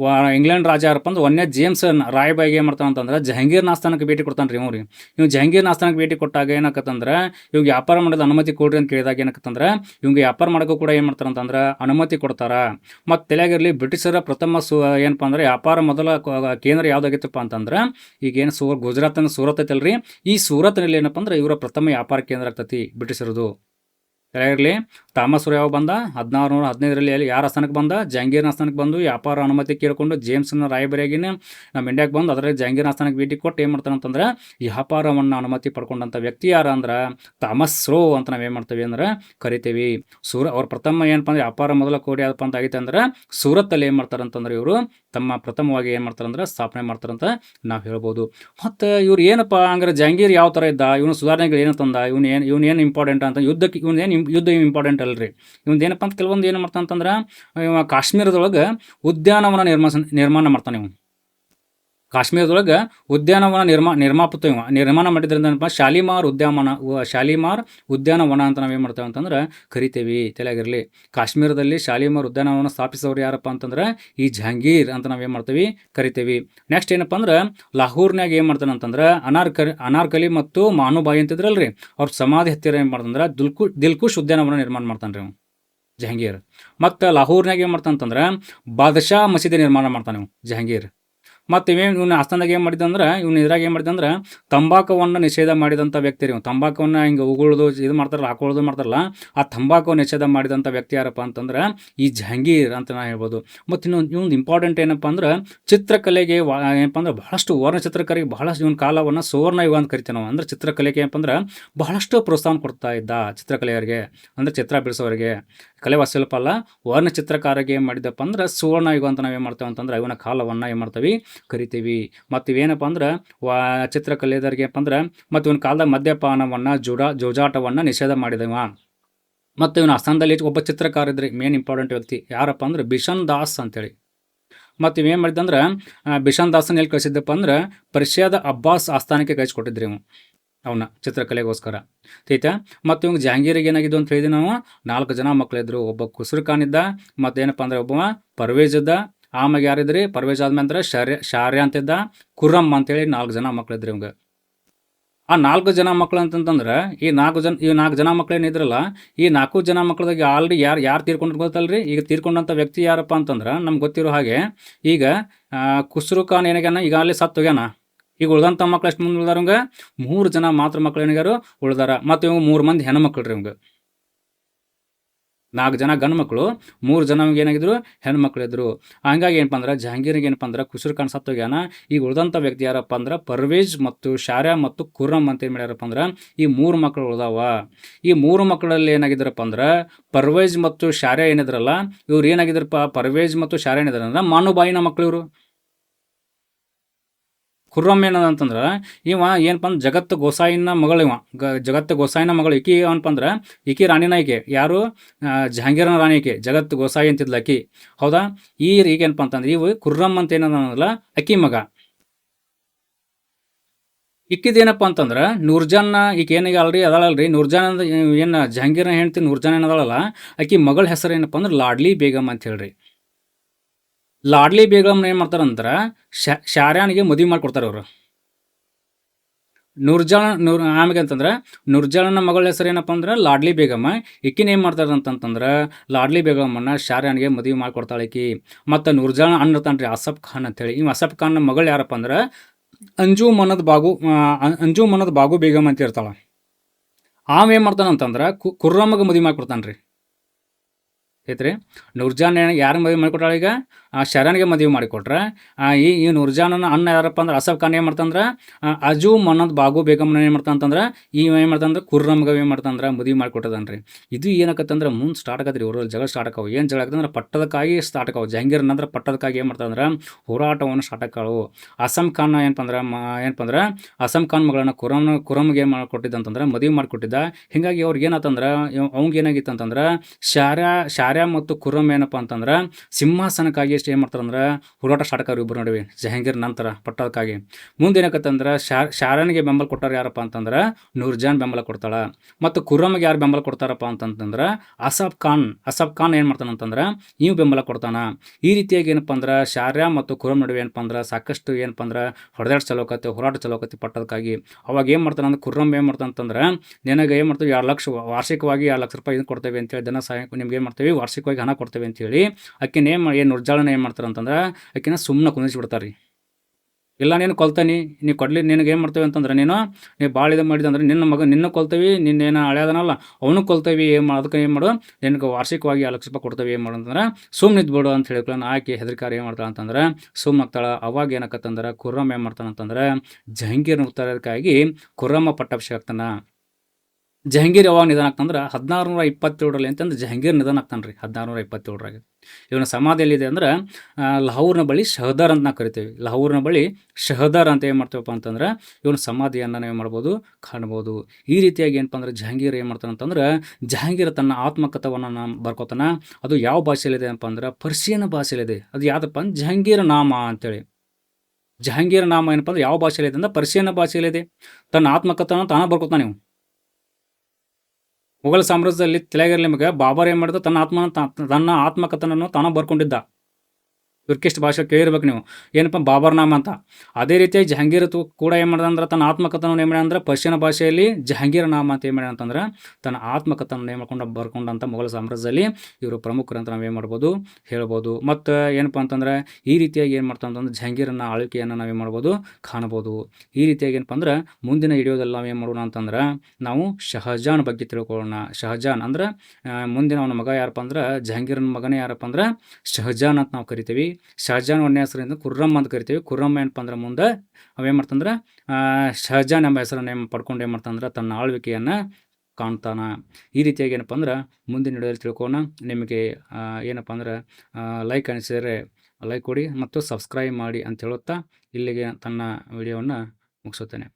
ವ, ಇಂಗ್ಲೆಂಡ್ ರಾಜ ಯಾರಪ್ಪ ಅಂದ್ರೆ ಒನ್ನೆ ಜೇಮ್ಸ್ ರಾಯಬಾಯಿಗೆ ಏನು ಮಾಡ್ತಾನೆ ಅಂತಂದ್ರೆ ಜಹಂಗೀರ್ ಆಸ್ಥಾನಕ್ಕೆ ಭೇಟಿ ಕೊಡ್ತಾನೆ ರೀ ಇವ್ರು. ಇವ್ ಜಹಾಂಗೀರ್ ಆಸ್ಥಾನಕ್ಕೆ ಭೇಟಿ ಕೊಟ್ಟಾಗ ಏನಾಕತ್ತಂದ್ರೆ, ಇವ್ಗೆ ವ್ಯಾಪಾರ ಮಾಡೋದು ಅನುಮತಿ ಕೊಡ್ರಿ ಅಂತ ಕೇಳಿದಾಗ ಏನಕ್ಕಂತಂದ್ರೆ ಇವ್ಗೆ ವ್ಯಾಪಾರ ಮಾಡೋಕ್ಕೂ ಕೂಡ ಏನು ಮಾಡ್ತಾರೆ ಅಂತಂದ್ರೆ ಅನುಮತಿ ಕೊಡ್ತಾರ. ಮತ್ತು ತಲೆಯಾಗಿರಲಿ ಬ್ರಿಟಿಷರ ಪ್ರಥಮ ಸು, ಏನಪ್ಪ ಅಂದ್ರೆ ವ್ಯಾಪಾರ ಮೊದಲ ಕೇಂದ್ರ ಯಾವುದಾಗಿತ್ತಪ್ಪ ಅಂತಂದ್ರೆ, ಈಗೇನು ಸೂ ಗುಜರಾತ್ ಸೂರತ್ ಐತಲ್ರಿ. ಈ ಸೂರತ್ನಲ್ಲಿ ಏನಪ್ಪ ಅಂದ್ರೆ ಇವರ ಪ್ರಥಮ ವ್ಯಾಪಾರ ಕೇಂದ್ರ ಆಗ್ತತಿ ಬ್ರಿಟಿಷರದು. ತಲೆಯಾಗಿರಲಿ ಥಾಮಸ್ ಯಾವ ಬಂದ? ಹದಿನಾರು ನೂರ ಹದಿನೈದರಲ್ಲಿ ಅಲ್ಲಿ ಯಾರ ಆಸ್ಥಾನಕ್ಕೆ ಬಂದ? ಜಹಾಂಗೀರ್ನ ಆಸ್ಥಾನಕ್ಕೆ ಬಂದು ವ್ಯಾಪಾರ ಅನುಮತಿ ಕೇಳಿಕೊಂಡು ಜೇಮ್ಸ್ನ ರಾಯಬರಿಯಾಗಿನ ನಮ್ಮ ಇಂಡಿಯಾಗೆ ಬಂದು ಅದರಲ್ಲಿ ಜಹಾಂಗೀರ್ನ ಆಸ್ಥಾನಕ್ಕೆ ಭೇಟಿ ಕೊಟ್ಟು ಏನು ಮಾಡ್ತಾನೆ ಅಂತಂದ್ರೆ ವ್ಯಾಪಾರವನ್ನು ಅನುಮತಿ ಪಡ್ಕೊಂಡಂಥ ವ್ಯಕ್ತಿ ಯಾರು ಅಂದ್ರೆ ಥಾಮಸ್ ರೋ ಅಂತ ಏನು ಮಾಡ್ತೀವಿ ಅಂದ್ರೆ ಕರಿತೀವಿ. ಸೂರ ಅವ್ರ ಪ್ರಥಮ ಏನಪ್ಪ ಅಂದ್ರೆ ವ್ಯಾಪಾರ ಮೊದಲ ಕೋಡಿ ಯಾವಪ್ಪ ಅಂತ ಆಗೈತೆ ಅಂದ್ರೆ ಸೂರತ್ತಲ್ಲಿ ಏನು ಮಾಡ್ತಾರೆ ಅಂತಂದ್ರೆ ಇವರು ತಮ್ಮ ಪ್ರಥಮವಾಗಿ ಏನು ಮಾಡ್ತಾರೆ ಅಂದ್ರೆ ಸ್ಥಾಪನೆ ಮಾಡ್ತಾರಂತ ನಾವು ಹೇಳ್ಬೋದು. ಮತ್ತು ಇವ್ರು ಏನಪ್ಪ ಅಂದ್ರೆ ಜಹಾಂಗೀರ್ ಯಾವ ಥರ ಇದ್ದ, ಇವನು ಸುಧಾರಣೆಗಳು ಏನು ತಂದ, ಇವನು ಏನು ಇವನು ಏನು ಇಂಪಾರ್ಟೆಂಟ್ ಅಂತ ಯುದ್ಧಕ್ಕೆ, ಇವನು ಯುದ್ಧ ಇಂಪಾರ್ಟೆಂಟ್ ಅಲ್ರಿ. ಇವನು ಏನಪ್ಪ ಅಂತ ಕೆಲವೊಂದು ಏನು ಮಾಡ್ತಾನಂತಂದ್ರೆ, ಇವ ಕಾಶ್ಮೀರದೊಳಗೆ ಉದ್ಯಾನವನ ನಿರ್ಮಾಣ ನಿರ್ಮಾಣ ಮಾಡ್ತಾನೆ ಇವನು. ಕಾಶ್ಮೀರದೊಳಗೆ ಉದ್ಯಾನವನ ನಿರ್ಮಾ ನಿರ್ಮಾಪತ ನಿರ್ಮಾಣ ಮಾಡಿದ್ರಿಂದ ಏನಪ್ಪ? ಶಾಲಿಮಾರ್ ಉದ್ಯಾನವನ ಶಾಲಿಮಾರ್ ಉದ್ಯಾನವನ ಅಂತ ನಾವೇನು ಮಾಡ್ತೇವೆ ಅಂತಂದ್ರೆ ಕರಿತೇವಿ ತಲೆಯಾಗಿರಲಿ. ಕಾಶ್ಮೀರದಲ್ಲಿ ಶಾಲಿಮಾರ್ ಉದ್ಯಾನವನ ಸ್ಥಾಪಿಸೋರು ಯಾರಪ್ಪ ಅಂತಂದ್ರೆ ಈ ಜಹಾಂಗೀರ್ ಅಂತ ನಾವೇನು ಮಾಡ್ತೀವಿ? ಕರಿತೇವಿ. ನೆಕ್ಸ್ಟ್ ಏನಪ್ಪ ಅಂದ್ರೆ ಲಾಹೋರ್ನಾಗ ಏನು ಮಾಡ್ತಾನೆ ಅಂತಂದ್ರೆ ಅನಾರ್ಕಲಿ ಅನಾರ್ಕಲಿ ಮತ್ತು ಮಾನುಬಾಯಿ ಅಂತಿದ್ರಲ್ರಿ ಅವ್ರ ಸಮಾಧಿ ಹತ್ತಿರ ಏನು ಮಾಡ್ತಂದ್ರೆ ದುಲ್ಕು, ದಿಲ್ಕುಶ್ ಉದ್ಯಾನವನ ನಿರ್ಮಾಣ ಮಾಡ್ತಾನೆ ರೀ ಜಹಾಂಗೀರ್. ಮತ್ತು ಲಾಹೋರ್ನಾಗ ಏನು ಮಾಡ್ತಾನಂತಂದ್ರೆ ಬಾದಶಾ ಮಸೀದಿ ನಿರ್ಮಾಣ ಮಾಡ್ತಾನೆ ಜಹಾಂಗೀರ್. ಮತ್ತು ಇವೇನು ಇವನು ಆಸ್ಥಾನದಾಗ ಏನು ಮಾಡಿದಂದ್ರೆ ಇವ್ನ ಇದ್ರಾಗ ಏನು ಮಾಡಿದ ಅಂದ್ರೆ ತಂಬಾಕವನ್ನು ನಿಷೇಧ ಮಾಡಿದಂಥ ವ್ಯಕ್ತಿ ರೀ ತಂಬಾಕವನ್ನು ಹಿಂಗೆ ಉಗುಳೋದು ಇದು ಮಾಡ್ತಾರಲ್ಲ ಹಾಕೊಳ್ಳೋದು ಮಾಡ್ತಾರಲ್ಲ, ಆ ತಂಬಾಕು ನಿಷೇಧ ಮಾಡಿದಂಥ ವ್ಯಕ್ತಿ ಯಾರಪ್ಪ ಅಂತಂದ್ರೆ, ಈ ಜಹಂಗೀರ್ ಅಂತ ನಾ ಹೇಳ್ಬೋದು. ಮತ್ತು ಇನ್ನೊಂದು ಇನ್ನೊಂದು ಇಂಪಾರ್ಟೆಂಟ್ ಏನಪ್ಪ ಅಂದ್ರೆ, ಚಿತ್ರಕಲೆಗೆ ಏನಪ್ಪ ಅಂದ್ರೆ ಬಹಳಷ್ಟು ವರ್ಣಚಿತ್ರಕರಿಗೆ ಬಹಳಷ್ಟು ಇವನ ಕಾಲವನ್ನು ಸುವರ್ಣ ಯುಗ ಅಂತ ಕರಿತೀವಿ ನಾವು. ಅಂದ್ರೆ ಚಿತ್ರಕಲೆಗೆ ಏನಪ್ಪ ಅಂದ್ರೆ ಬಹಳಷ್ಟು ಪ್ರೋತ್ಸಾಹ ಕೊಡ್ತಾ ಇದ್ದ ಚಿತ್ರಕಲೆಯವರಿಗೆ, ಅಂದರೆ ಚಿತ್ರ ಬಿಡಿಸೋರಿಗೆ. ಕಲೆ ವಸಲ್ಪಲ್ಲ ಅಲ್ಲ ವರ್ಣ ಚಿತ್ರಕಾರರಿಗೆ ಏನು ಮಾಡಿದಪ್ಪ ಅಂದ್ರೆ ಸುವರ್ಣ ಯುಗ ಅಂತ ನಾವೇನು ಮಾಡ್ತೇವೆ ಅಂತಂದ್ರೆ ಇವನ ಕಾಲವನ್ನು ಏನು ಮಾಡ್ತೀವಿ ಕರಿತೀವಿ. ಮತ್ತು ಇವೇನಪ್ಪ ಅಂದ್ರೆ ವಾ ಚಿತ್ರಕಲೆಯದರಿಗೆ ಏನಪ್ಪ ಅಂದ್ರೆ ಮತ್ತು ಇವನ ಕಾಲದ ಮದ್ಯಪಾನವನ್ನು, ಜುಡಾ, ಜೋಜಾಟವನ್ನು ನಿಷೇಧ ಮಾಡಿದವ. ಮತ್ತು ಇವನ ಆಸ್ಥಾನದಲ್ಲಿ ಒಬ್ಬ ಚಿತ್ರಕಾರ ಇದ್ರಿ ಮೇನ್ ಇಂಪಾರ್ಟೆಂಟ್ ವ್ಯಕ್ತಿ. ಯಾರಪ್ಪ ಅಂದ್ರೆ ಬಿಷನ್ ದಾಸ್ ಅಂತೇಳಿ. ಮತ್ತು ಇವೇನು ಮಾಡಿದಂದ್ರೆ ಬಿಷನ್ ದಾಸನ್ ಎಲ್ಲಿ ಕಳಿಸಿದ್ದಪ್ಪ ಅಂದ್ರೆ ಪರ್ಷಿಯಾದ ಅಬ್ಬಾಸ್ ಆಸ್ಥಾನಕ್ಕೆ ಕಳಿಸ್ಕೊಟ್ಟಿದ್ರಿ ಇವು. ಅವನ್ನ ಚಿತ್ರಕಲೆಗೋಸ್ಕರ. ಆಯ್ತಾ ಮತ್ತು ಇವ್ಗೆ ಜಹಾಂಗೀರಿಗೆ ಏನಾಗಿದ್ದು ಅಂತ ಹೇಳಿದ್ವಿ ನಾವು. ನಾಲ್ಕು ಜನ ಮಕ್ಕಳಿದ್ರು ಒಬ್ಬ ಕುಸುರು ಇದ್ದ ಮತ್ತೇನಪ್ಪ ಅಂದರೆ ಒಬ್ಬ ಪರ್ವೇಜ್ ಇದ್ದ. ಆಮೇಲೆ ಯಾರಿದ್ರಿ? ಪರ್ವೇಜ್ ಆದ್ಮೇಲೆ ಅಂದ್ರೆ ಶಾರ್ಯ ಶಾರ್ಯ ಅಂತಿದ್ದ ಕುರ್ರಮ್ ಅಂತೇಳಿ ನಾಲ್ಕು ಜನ ಮಕ್ಕಳಿದ್ರಿ ಇವ್ಗೆ. ಆ ನಾಲ್ಕು ಜನ ಮಕ್ಕಳು ಅಂತಂತಂದ್ರೆ, ಈ ನಾಲ್ಕು ಜನ, ಈ ನಾಲ್ಕು ಜನ ಮಕ್ಳು ಏನಿದ್ರಲ್ಲ ಈ ನಾಲ್ಕು ಜನ ಮಕ್ಕಳದಾಗ ಆಲ್ರೆಡಿ ಯಾರು ಯಾರು ತೀರ್ಕೊಂಡ್ರು ಗೊತ್ತಲ್ರಿ? ಈಗ ತೀರ್ಕೊಂಡಂಥ ವ್ಯಕ್ತಿ ಯಾರಪ್ಪ ಅಂತಂದ್ರೆ, ನಮ್ಗೆ ಗೊತ್ತಿರೋ ಹಾಗೆ, ಈಗ ಕುಸ್ರು ಖಾನ್ ಏನಾಗ್ಯಾನ? ಈಗ ಅಲ್ಲಿ ಸತ್ತು ಹೋಗ್ಯಾನ ಈಗ ಉಳ್ದಂಥ ಮಕ್ಳು ಎಷ್ಟು ಮಂದಿ ಉಳ್ದಾರಂಗ ಮೂರು ಜನ ಮಾತ್ರ ಮಕ್ಳು ಏನಿಗಾರು ಉಳ್ದಾರ. ಮತ್ತು ಇವ್ ಮೂರು ಮಂದಿ ಹೆಣ್ಮಕ್ಳು ರೀ ಇವಂಗ. ನಾಲ್ಕು ಜನ ಗಂಡು ಮಕ್ಕಳು ಮೂರು ಜನ ಇವಂಗ್ ಏನಾಗಿದ್ರು? ಹೆಣ್ಮಕ್ಳು ಇದ್ರು. ಹಂಗಾಗಿ ಏನಪ್ಪ ಅಂದ್ರೆ, ಜಹಾಂಗೀರಿಗೆ ಏನಪ್ಪ ಅಂದ್ರೆ ಕುಸುರು ಖಾನ್ ಸತ್ತೋಗ್ಯಾನ ಈಗ ಉಳ್ದಂಥ ವ್ಯಕ್ತಿ ಯಾರಪ್ಪ ಅಂದ್ರೆ ಪರ್ವೇಜ್ ಮತ್ತು ಶಾರ್ಯ ಮತ್ತು ಖುರ್ರಮ್ ಅಂತ ಏನು ಮಾಡ್ಯಾರಪ್ಪ ಅಂದ್ರೆ, ಈ ಮೂರು ಮಕ್ಕಳು ಉಳ್ದಾವ. ಈ ಮೂರು ಮಕ್ಕಳಲ್ಲಿ ಏನಾಗಿದ್ರಪ್ಪ ಅಂದ್ರೆ ಪರ್ವೇಜ್ ಮತ್ತು ಶಾರ್ಯ ಏನಿದ್ರಲ್ಲ, ಇವ್ರು ಏನಾಗಿದ್ರಪ್ಪ? ಪರ್ವೇಜ್ ಮತ್ತು ಶಾರ್ಯ ಏನಿದ್ರಂದ್ರೆ, ಮಾನುಬಾಯಿನ ಮಕ್ಕಳು ಇವರು. ಖುರ್ರಮ್ ಏನದ ಅಂತಂದ್ರೆ ಇವ ಏನಪ್ಪ ಅಂದ್ರೆ ಜಗತ್ತು ಗೋಸಾಯಿನ ಮಗಳು ಇವ. ಗ, ಜಗತ್ತು ಗೋಸಾಯಿನ ಮಗಳು ಇಕಿ ಏನಪ್ಪ ಅಂದ್ರೆ ಇಕಿ ರಾಣಿನ ಈಕೆ ಯಾರು ಜಹಾಂಗೀರನ ರಾಣಿ ಈಕೆ ಜಗತ್ತು ಗೋಸಾಯಿ ಅಂತಿದ್ಲ ಅಕ್ಕಿ ಹೌದಾ? ಈ ಈಗ ಏನಪ್ಪ ಅಂತಂದ್ರೆ ಇವು ಖುರ್ರಮ್ ಅಂತ ಏನದಲ್ಲ ಅಕ್ಕಿ ಮಗ. ಇಕ್ಕಿದೇನಪ್ಪ ಅಂತಂದ್ರೆ ನೂರ್ಜಾನ್ನ ಈಕ ಏನಿಗೆ ಅಲ್ರಿ? ಅದಳಲ್ರಿ. ನೂರ್ಜಾನ್ ಅಂದ್ರೆ ಏನು ಹೆಂಡತಿ ಹೆಂಡ್ತಿ ನೂರ್ಜಾನ್ ಏನದಾಳಲ್ಲ? ಆಕಿ ಮಗಳ ಹೆಸರು ಏನಪ್ಪ ಅಂದ್ರೆ ಲಾಡ್ಲಿ ಬೇಗಮ್ ಅಂತ ಹೇಳ್ರಿ. ಲಾಡ್ಲಿ ಬೇಗಮ್ನ ಏನು ಮಾಡ್ತಾರಂದ್ರೆ ಶಾರ್ಯಾನಿಗೆ ಮದುವೆ ಮಾಡಿಕೊಡ್ತಾರೆ ಅವರು. ನೂರ್ಜಾನ್ ನೂರ್ ಆಮೇಲೆ ಅಂತಂದ್ರೆ, ನೂರ್ಜಾಳನ ಮಗಳ ಹೆಸರು ಏನಪ್ಪ ಅಂದ್ರೆ ಲಾಡ್ಲಿ ಬೇಗಮ್ಮ. ಈಕಿನ ಏನು ಮಾಡ್ತಾರೆ ಅಂತಂತಂದ್ರೆ, ಲಾಡ್ಲಿ ಬೇಗಮ್ಮನ ಶಾರ್ಯಾನಿಗೆ ಮದುವೆ ಮಾಡಿಕೊಡ್ತಾಳೆ ಈಕಿ. ಮತ್ತು ನೂರ್ಜಾನ್ ಅಣ್ಣ ಇರ್ತಾನ್ರಿ ಅಸಫ್ ಖಾನ್ ಅಂತೇಳಿ. ಇವ್ ಅಸಫ್ ಖಾನ್ನ ಮಗಳು ಯಾರಪ್ಪ ಅಂದ್ರೆ, ಅಂಜು ಮನದ ಬಾಗು ಅಂಜು ಮನದ ಬಾಗು ಬೇಗಮ್ ಅಂತ ಇರ್ತಾಳೆ. ಏನು ಮಾಡ್ತಾನಂತಂದ್ರೆ ಕುರ್ರಮ್ಮಗೆ ಮದುವೆ ಮಾಡಿಕೊಡ್ತಾನೆ ರೀ ಐತ್ರಿ? ನೂರ್ಜಾನ್ ಯಾರು ಮದುವೆ ಮಾಡಿಕೊಟ್ಟಾಳ ಈಗ? ಆ, ಶರಣ್ಗೆ ಮದುವೆ ಮಾಡಿಕೊಟ್ರ. ಈ ಈ ನೂರ್ಜಾನನ ಅಣ್ಣ ಯಾರಪ್ಪ ಅಂದ್ರೆ ಅಸಫ್ ಖಾನ್ ಏನು ಮಾಡ್ತಂದ್ರೆ? ಅಜು ಮನ್ನದ್ ಬಾಗು ಬೇಗಮ್ನ ಏನು ಮಾಡ್ತಾನಂತಂದ್ರೆ ಈ ಏನು ಮಾಡ್ತಂದ್ರೆ? ಕುರ್ರಮ್ಗೆ ಏನು ಮಾಡ್ತಂದ್ರೆ? ಮದುವೆ ಮಾಡಿಕೊಟ್ಟದನ್ರಿ. ಇದು ಏನಕ್ಕಂತಂದ್ರೆ ಮುಂದೆ ಸ್ಟಾರ್ಟ್ ಆಗತ್ತೆ ರೀ ಊರಲ್ಲಿ ಜಗಳ ಸ್ಟಾರ್ಟ್ ಆಗವು ಏನು ಜಗಳ ಆಗತ್ತಂದ್ರೆ ಪಟ್ಟದಕ್ಕಾಗಿ ಸ್ಟಾರ್ಟ್ ಆಗವು ಜಹಂಗೀರ್ ಅಂದ್ರೆ ಪಟ್ಟದಕ್ಕಾಗಿ ಏನು ಮಾಡ್ತಂದ್ರೆ? ಹೋರಾಟವನ್ನು ಸ್ಟಾರ್ಟ್ ಆಕಾವು ಅಸಮ್ ಖಾನ್ ಏನಪ್ಪ ಅಂದ್ರೆ ಮ ಏನಪ್ಪ ಅಂದ್ರೆ ಅಸಮ್ ಖಾನ್ ಮಗಳನ್ನ ಕುರಮ್, ಕುರಮ್ಗೆ ಏನು ಮಾಡಿಕೊಟ್ಟಿದ್ದಂತಂದ್ರೆ ಮದುವೆ ಮಾಡಿಕೊಟ್ಟಿದ್ದ. ಹೀಗಾಗಿ ಅವ್ರಿಗೆ ಏನಾತಂದ್ರೆ ಅವ್ಗೆ ಏನಾಗಿತ್ತು ಅಂತಂದ್ರೆ ಶಾರ್ಯ ಶಾರ್ಯ ಮತ್ತು ಕುರಮ್ ಏನಪ್ಪ ಅಂತಂದ್ರೆ ಸಿಂಹಾಸನಕ್ಕಾಗಿ ಎಷ್ಟು ಏನು ಮಾಡ್ತಾರಂದ್ರೆ ಹೋರಾಟ ಸ್ಟಾರ್ಟ್ ಇಬ್ಬರು ನಡುವೆ, ಜಹಂಗೀರ್ ನಂತರ ಪಟ್ಟದಕ್ಕಾಗಿ. ಮುಂದೆ ಶಾ ಶಾರ್ ಶಾರನಿಗೆ ಬೆಂಬಲ ಕೊಟ್ಟಾರ ಯಾರಪ್ಪ ಅಂತಂದ್ರೆ ನೂರ್ಜಾನ್ ಬೆಂಬಲ ಕೊಡ್ತಾಳೆ. ಮತ್ತು ಕುರ್ರಮ್ಗೆ ಯಾರು ಬೆಂಬಲ ಕೊಡ್ತಾರಪ್ಪ ಅಂತಂತಂದ್ರೆ ಅಸಫ್ ಖಾನ್ ಅಸಫ್ ಖಾನ್ ಏನು ಮಾಡ್ತಾನಂತಂದ್ರೆ ನೀವು ಬೆಂಬಲ ಕೊಡ್ತಾನ. ಈ ರೀತಿಯಾಗಿ ಏನಪ್ಪ ಅಂದ್ರೆ ಶಾರ್ಯ ಮತ್ತು ಕುರಮ್ ನಡುವೆ ಏನಪ್ಪ ಅಂದ್ರೆ ಸಾಕಷ್ಟು ಏನಪ್ಪ ಅಂದ್ರೆ ಹೊಡೆದಾಟ ಚಲೋಕತ್ತೆ ಹೋರಾಟ ಚಲೋಕತ್ತೆ ಪಟ್ಟದಕ್ಕಾಗಿ. ಅವಾಗ ಏನು ಮಾಡ್ತಾನೆ ಅಂದ್ರೆ ಕುರ್ರಮ್ ಏನು ಮಾಡ್ತಾನಂತಂದ್ರೆ ನಿನಗೆ ಏನು ಮಾಡ್ತೀವಿ, ಎರಡು ಲಕ್ಷ ವಾರ್ಷಿಕವಾಗಿ ಎರಡು ಲಕ್ಷ ರೂಪಾಯಿ ಕೊಡ್ತೇವೆ ಅಂತೇಳಿ ಧನ ಸಹಾಯ ನಿಮ್ಗೆ ಏನು ಮಾಡ್ತೀವಿ ವಾರ್ಷಿಕವಾಗಿ ಹಣ ಕೊಡ್ತೇವೆ ಅಂತೇಳಿ ಆಕಿನ ಏನು ಏನು ಉರ್ಜಾಳನ ಏನು ಮಾಡ್ತಾರೆ ಅಂತಂದ್ರೆ ಆಕಿನ ಸುಮ್ಮನೆ ಕುಂದಿಸ್ಬಿಡ್ತಾರೆ ರೀ ಇಲ್ಲ ನೀನು ಕೊಲ್ತಾನೆ, ನೀ ಕೊಡ್ಲಿ, ನಿನಗೆ ಏನು ಮಾಡ್ತೇವೆ ಅಂತಂದ್ರೆ ನೀನು ನೀವು ಭಾಳ ಇದು ಮಾಡಿದೆ ಅಂದ್ರೆ ನಿನ್ನ ಮಗ ನಿನ್ನ ಕೊಲ್ತೀವಿ ನಿನ್ನೇನು ಹಳೆಯದನಲ್ಲ ಅವನು ಕೊಲ್ತೀವಿ, ಏನು ಮಾಡಿ ಅದಕ್ಕೆ ಏನು ಮಾಡು, ನಿನಗೆ ವಾರ್ಷಿಕವಾಗಿ ಆ ಲಕ್ಷ ರೂಪಾಯಿ ಕೊಡ್ತೇವೆ, ಏನು ಅಂತಂದ್ರೆ ಸುಮ್ಮನೆ ಇದ್ಬಿಡು ಅಂತ ಹೇಳ್ಕೊಳ್ಳೋಣ ಆಕೆ ಹೆದರಿಕಾರ ಏನು ಮಾಡ್ತಾಳೆ ಅಂತಂದ್ರೆ ಸುಮ್ಮನೆ ಆಗ್ತಾಳೆ. ಅವಾಗ ಏನಕ್ಕತ್ತಂದ್ರೆ ಕುರ್ರಮ್ ಏನು ಮಾಡ್ತಾನೆ ಅಂತಂದ್ರೆ ಜಹಂಗೀರ್ನ ಉತ್ತರಕ್ಕಾಗಿ ಕುರ್ರಮ್ಮ ಪಟ್ಟಾಭಿಷೇಕ ಆಗ್ತಾನೆ. ಜಹಂಗೀರ್ ಯಾವಾಗ ನಿಧನ ಆಗ್ತಂದ್ರೆ ಹದಿನಾರು ನೂರ ಇಪ್ಪತ್ತೇಳರಲ್ಲಿ ಅಂತಂದ್ರೆ ಜಹಂಗೀರ್ ನಿಧನ ಆಗ್ತಾನೆ ರೀ ಹದಿನಾರು ನೂರ ಇಪ್ಪತ್ತೇಳರಾಗ. ಇವನ ಸಮಾಧಿ ಎಲ್ಲಿದೆ ಅಂದ್ರೆ ಲಾಹೂರ್ನ ಬಳಿ ಶಹದಾರ್ ಅಂತ ನಾವು ಕರಿತೀವಿ. ಲಾಹೂರ್ನ ಬಳಿ ಶಹದಾರ್ ಅಂತ ಏನು ಮಾಡ್ತೀವಪ್ಪ ಅಂತಂದ್ರೆ, ಇವನ ಸಮಾಧಿಯನ್ನು ನಾವು ಮಾಡ್ಬೋದು, ಕಾಣ್ಬೋದು. ಈ ರೀತಿಯಾಗಿ ಏನಪ್ಪ ಅಂದ್ರೆ ಜಹಾಂಗೀರ್ ಏನು ಮಾಡ್ತಾನೆ ಅಂತಂದ್ರೆ, ಜಹಾಂಗೀರ್ ತನ್ನ ಆತ್ಮಕಥವನ್ನು ಬರ್ಕೋತಾನ, ಅದು ಯಾವ ಭಾಷೆಯಲ್ಲಿದೆ ಏನಪ್ಪ ಅಂದ್ರೆ ಪರ್ಷಿಯನ್ ಭಾಷೆಯಲ್ಲಿದೆ. ಅದು ಯಾವುದಪ್ಪ ಅಂದ್ರೆ ಜಹಾಂಗೀರ್ ನಾಮ ಅಂತೇಳಿ. ಜಹಾಂಗೀರ್ ನಾಮ ಏನಪ್ಪ ಅಂದ್ರೆ ಯಾವ ಭಾಷೆಯಲ್ಲಿದೆ ಅಂದ್ರೆ ಪರ್ಷಿಯನ್ ಭಾಷೆಯಲ್ಲಿದೆ. ತನ್ನ ಆತ್ಮಕಥನ ತಾನೇ ಬರ್ಕೋತಾನೆ ನೀವು ಮೊಘಲ್ ಸಾಮ್ರಾಜ್ಯದಲ್ಲಿ ತಿಳಿಯಾಗಿರಲಿ ನಿಮಗೆ ಬಾಬರ್ ಏನು ಮಾಡಿದ ತನ್ನ ಆತ್ಮ ತನ್ನ ಆತ್ಮಕಥನನ್ನು ತಾನು ಬರ್ಕೊಂಡಿದ್ದ. ತುರ್ಕಿಸ್ಟ್ ಭಾಷೆ ಕೇಳಿರ್ಬೇಕು ನೀವು. ಏನಪ್ಪ ಬಾಬರ್ ನಾಮ ಅಂತ. ಅದೇ ರೀತಿಯಾಗಿ ಜಹಾಂಗೀರ್ ಕೂಡ ಏನು ಮಾಡ್ದ ಅಂದ್ರೆ ತನ್ನ ಆತ್ಮಕಥನವನ್ನು ಏನು ಅಂದ್ರೆ ಪರ್ಷಿಯನ್ ಭಾಷೆಯಲ್ಲಿ ಜಹಾಂಗೀರ್ ನಾಮ ಅಂತ ಏನು ಮಾಡ್ಯಾನ ಅಂತಂದ್ರೆ ತನ್ನ ಆತ್ಮಕಥನ ಏನು ಮಾಡ್ಕೊಂಡು ಬರ್ಕೊಂಡಂಥ ಮೊಘಲ್ ಸಾಮ್ರಾಜ್ಯದಲ್ಲಿ ಇವರು ಪ್ರಮುಖರು ಅಂತ ನಾವು ಏನು ಮಾಡ್ಬೋದು ಹೇಳ್ಬೋದು. ಮತ್ತು ಏನಪ್ಪ ಅಂತಂದ್ರೆ ಈ ರೀತಿಯಾಗಿ ಏನು ಮಾಡ್ತಾ ಅಂತಂದ್ರೆ ಜಹಾಂಗೀರನ ಆಳ್ವಿಕೆಯನ್ನು ನಾವೇನು ಮಾಡ್ಬೋದು ಕಾಣ್ಬೋದು. ಈ ರೀತಿಯಾಗಿ ಏನಪ್ಪ ಅಂದ್ರೆ ಮುಂದಿನ ವಿಡಿಯೋದಲ್ಲಿ ನಾವು ಏನು ಮಾಡೋಣ ಅಂತಂದ್ರೆ ನಾವು ಶಹಜಾನ್ ಬಗ್ಗೆ ತಿಳ್ಕೊಳ್ಳೋಣ. ಶಹಜಾನ್ ಅಂದ್ರೆ ಮುಂದಿನ ಅವನ ಮಗ ಯಾರಪ್ಪ ಅಂದ್ರೆ ಜಹಾಂಗೀರನ ಮಗನೇ ಯಾರಪ್ಪ ಅಂದ್ರೆ ಶಹಜಾನ್ ಅಂತ ನಾವು ಕರಿತೀವಿ. ಶಹಜಾನ್ ಒಂದೇ ಹೆಸರಿಂದ ಕುರ್ರಮ್ ಅಂತ ಕರಿತೀವಿ. ಕುರ್ರಮ್ ಏನಪ್ಪ ಅಂದ್ರೆ ಮುಂದೆ ಅವೇನು ಮಾಡ್ತಂದ್ರೆ ಶಹಜಾನ್ ಎಂಬ ಹೆಸರನ್ನು ಏನು ಪಡ್ಕೊಂಡು ಏನು ಮಾಡ್ತಂದ್ರೆ ತನ್ನ ಆಳ್ವಿಕೆಯನ್ನು ಕಾಣ್ತಾನ. ಈ ರೀತಿಯಾಗಿ ಏನಪ್ಪ ಅಂದ್ರೆ ಮುಂದಿನ ವಿಡಿಯೋದಲ್ಲಿ ತಿಳ್ಕೋಣ ನಿಮಗೆ ಏನಪ್ಪ ಅಂದ್ರೆ ಲೈಕ್ ಅನಿಸಿದರೆ ಲೈಕ್ ಕೊಡಿ ಮತ್ತು ಸಬ್ಸ್ಕ್ರೈಬ್ ಮಾಡಿ ಅಂತ ಹೇಳುತ್ತಾ ಇಲ್ಲಿಗೆ ತನ್ನ ವಿಡಿಯೋವನ್ನು ಮುಗಿಸುತ್ತೇನೆ.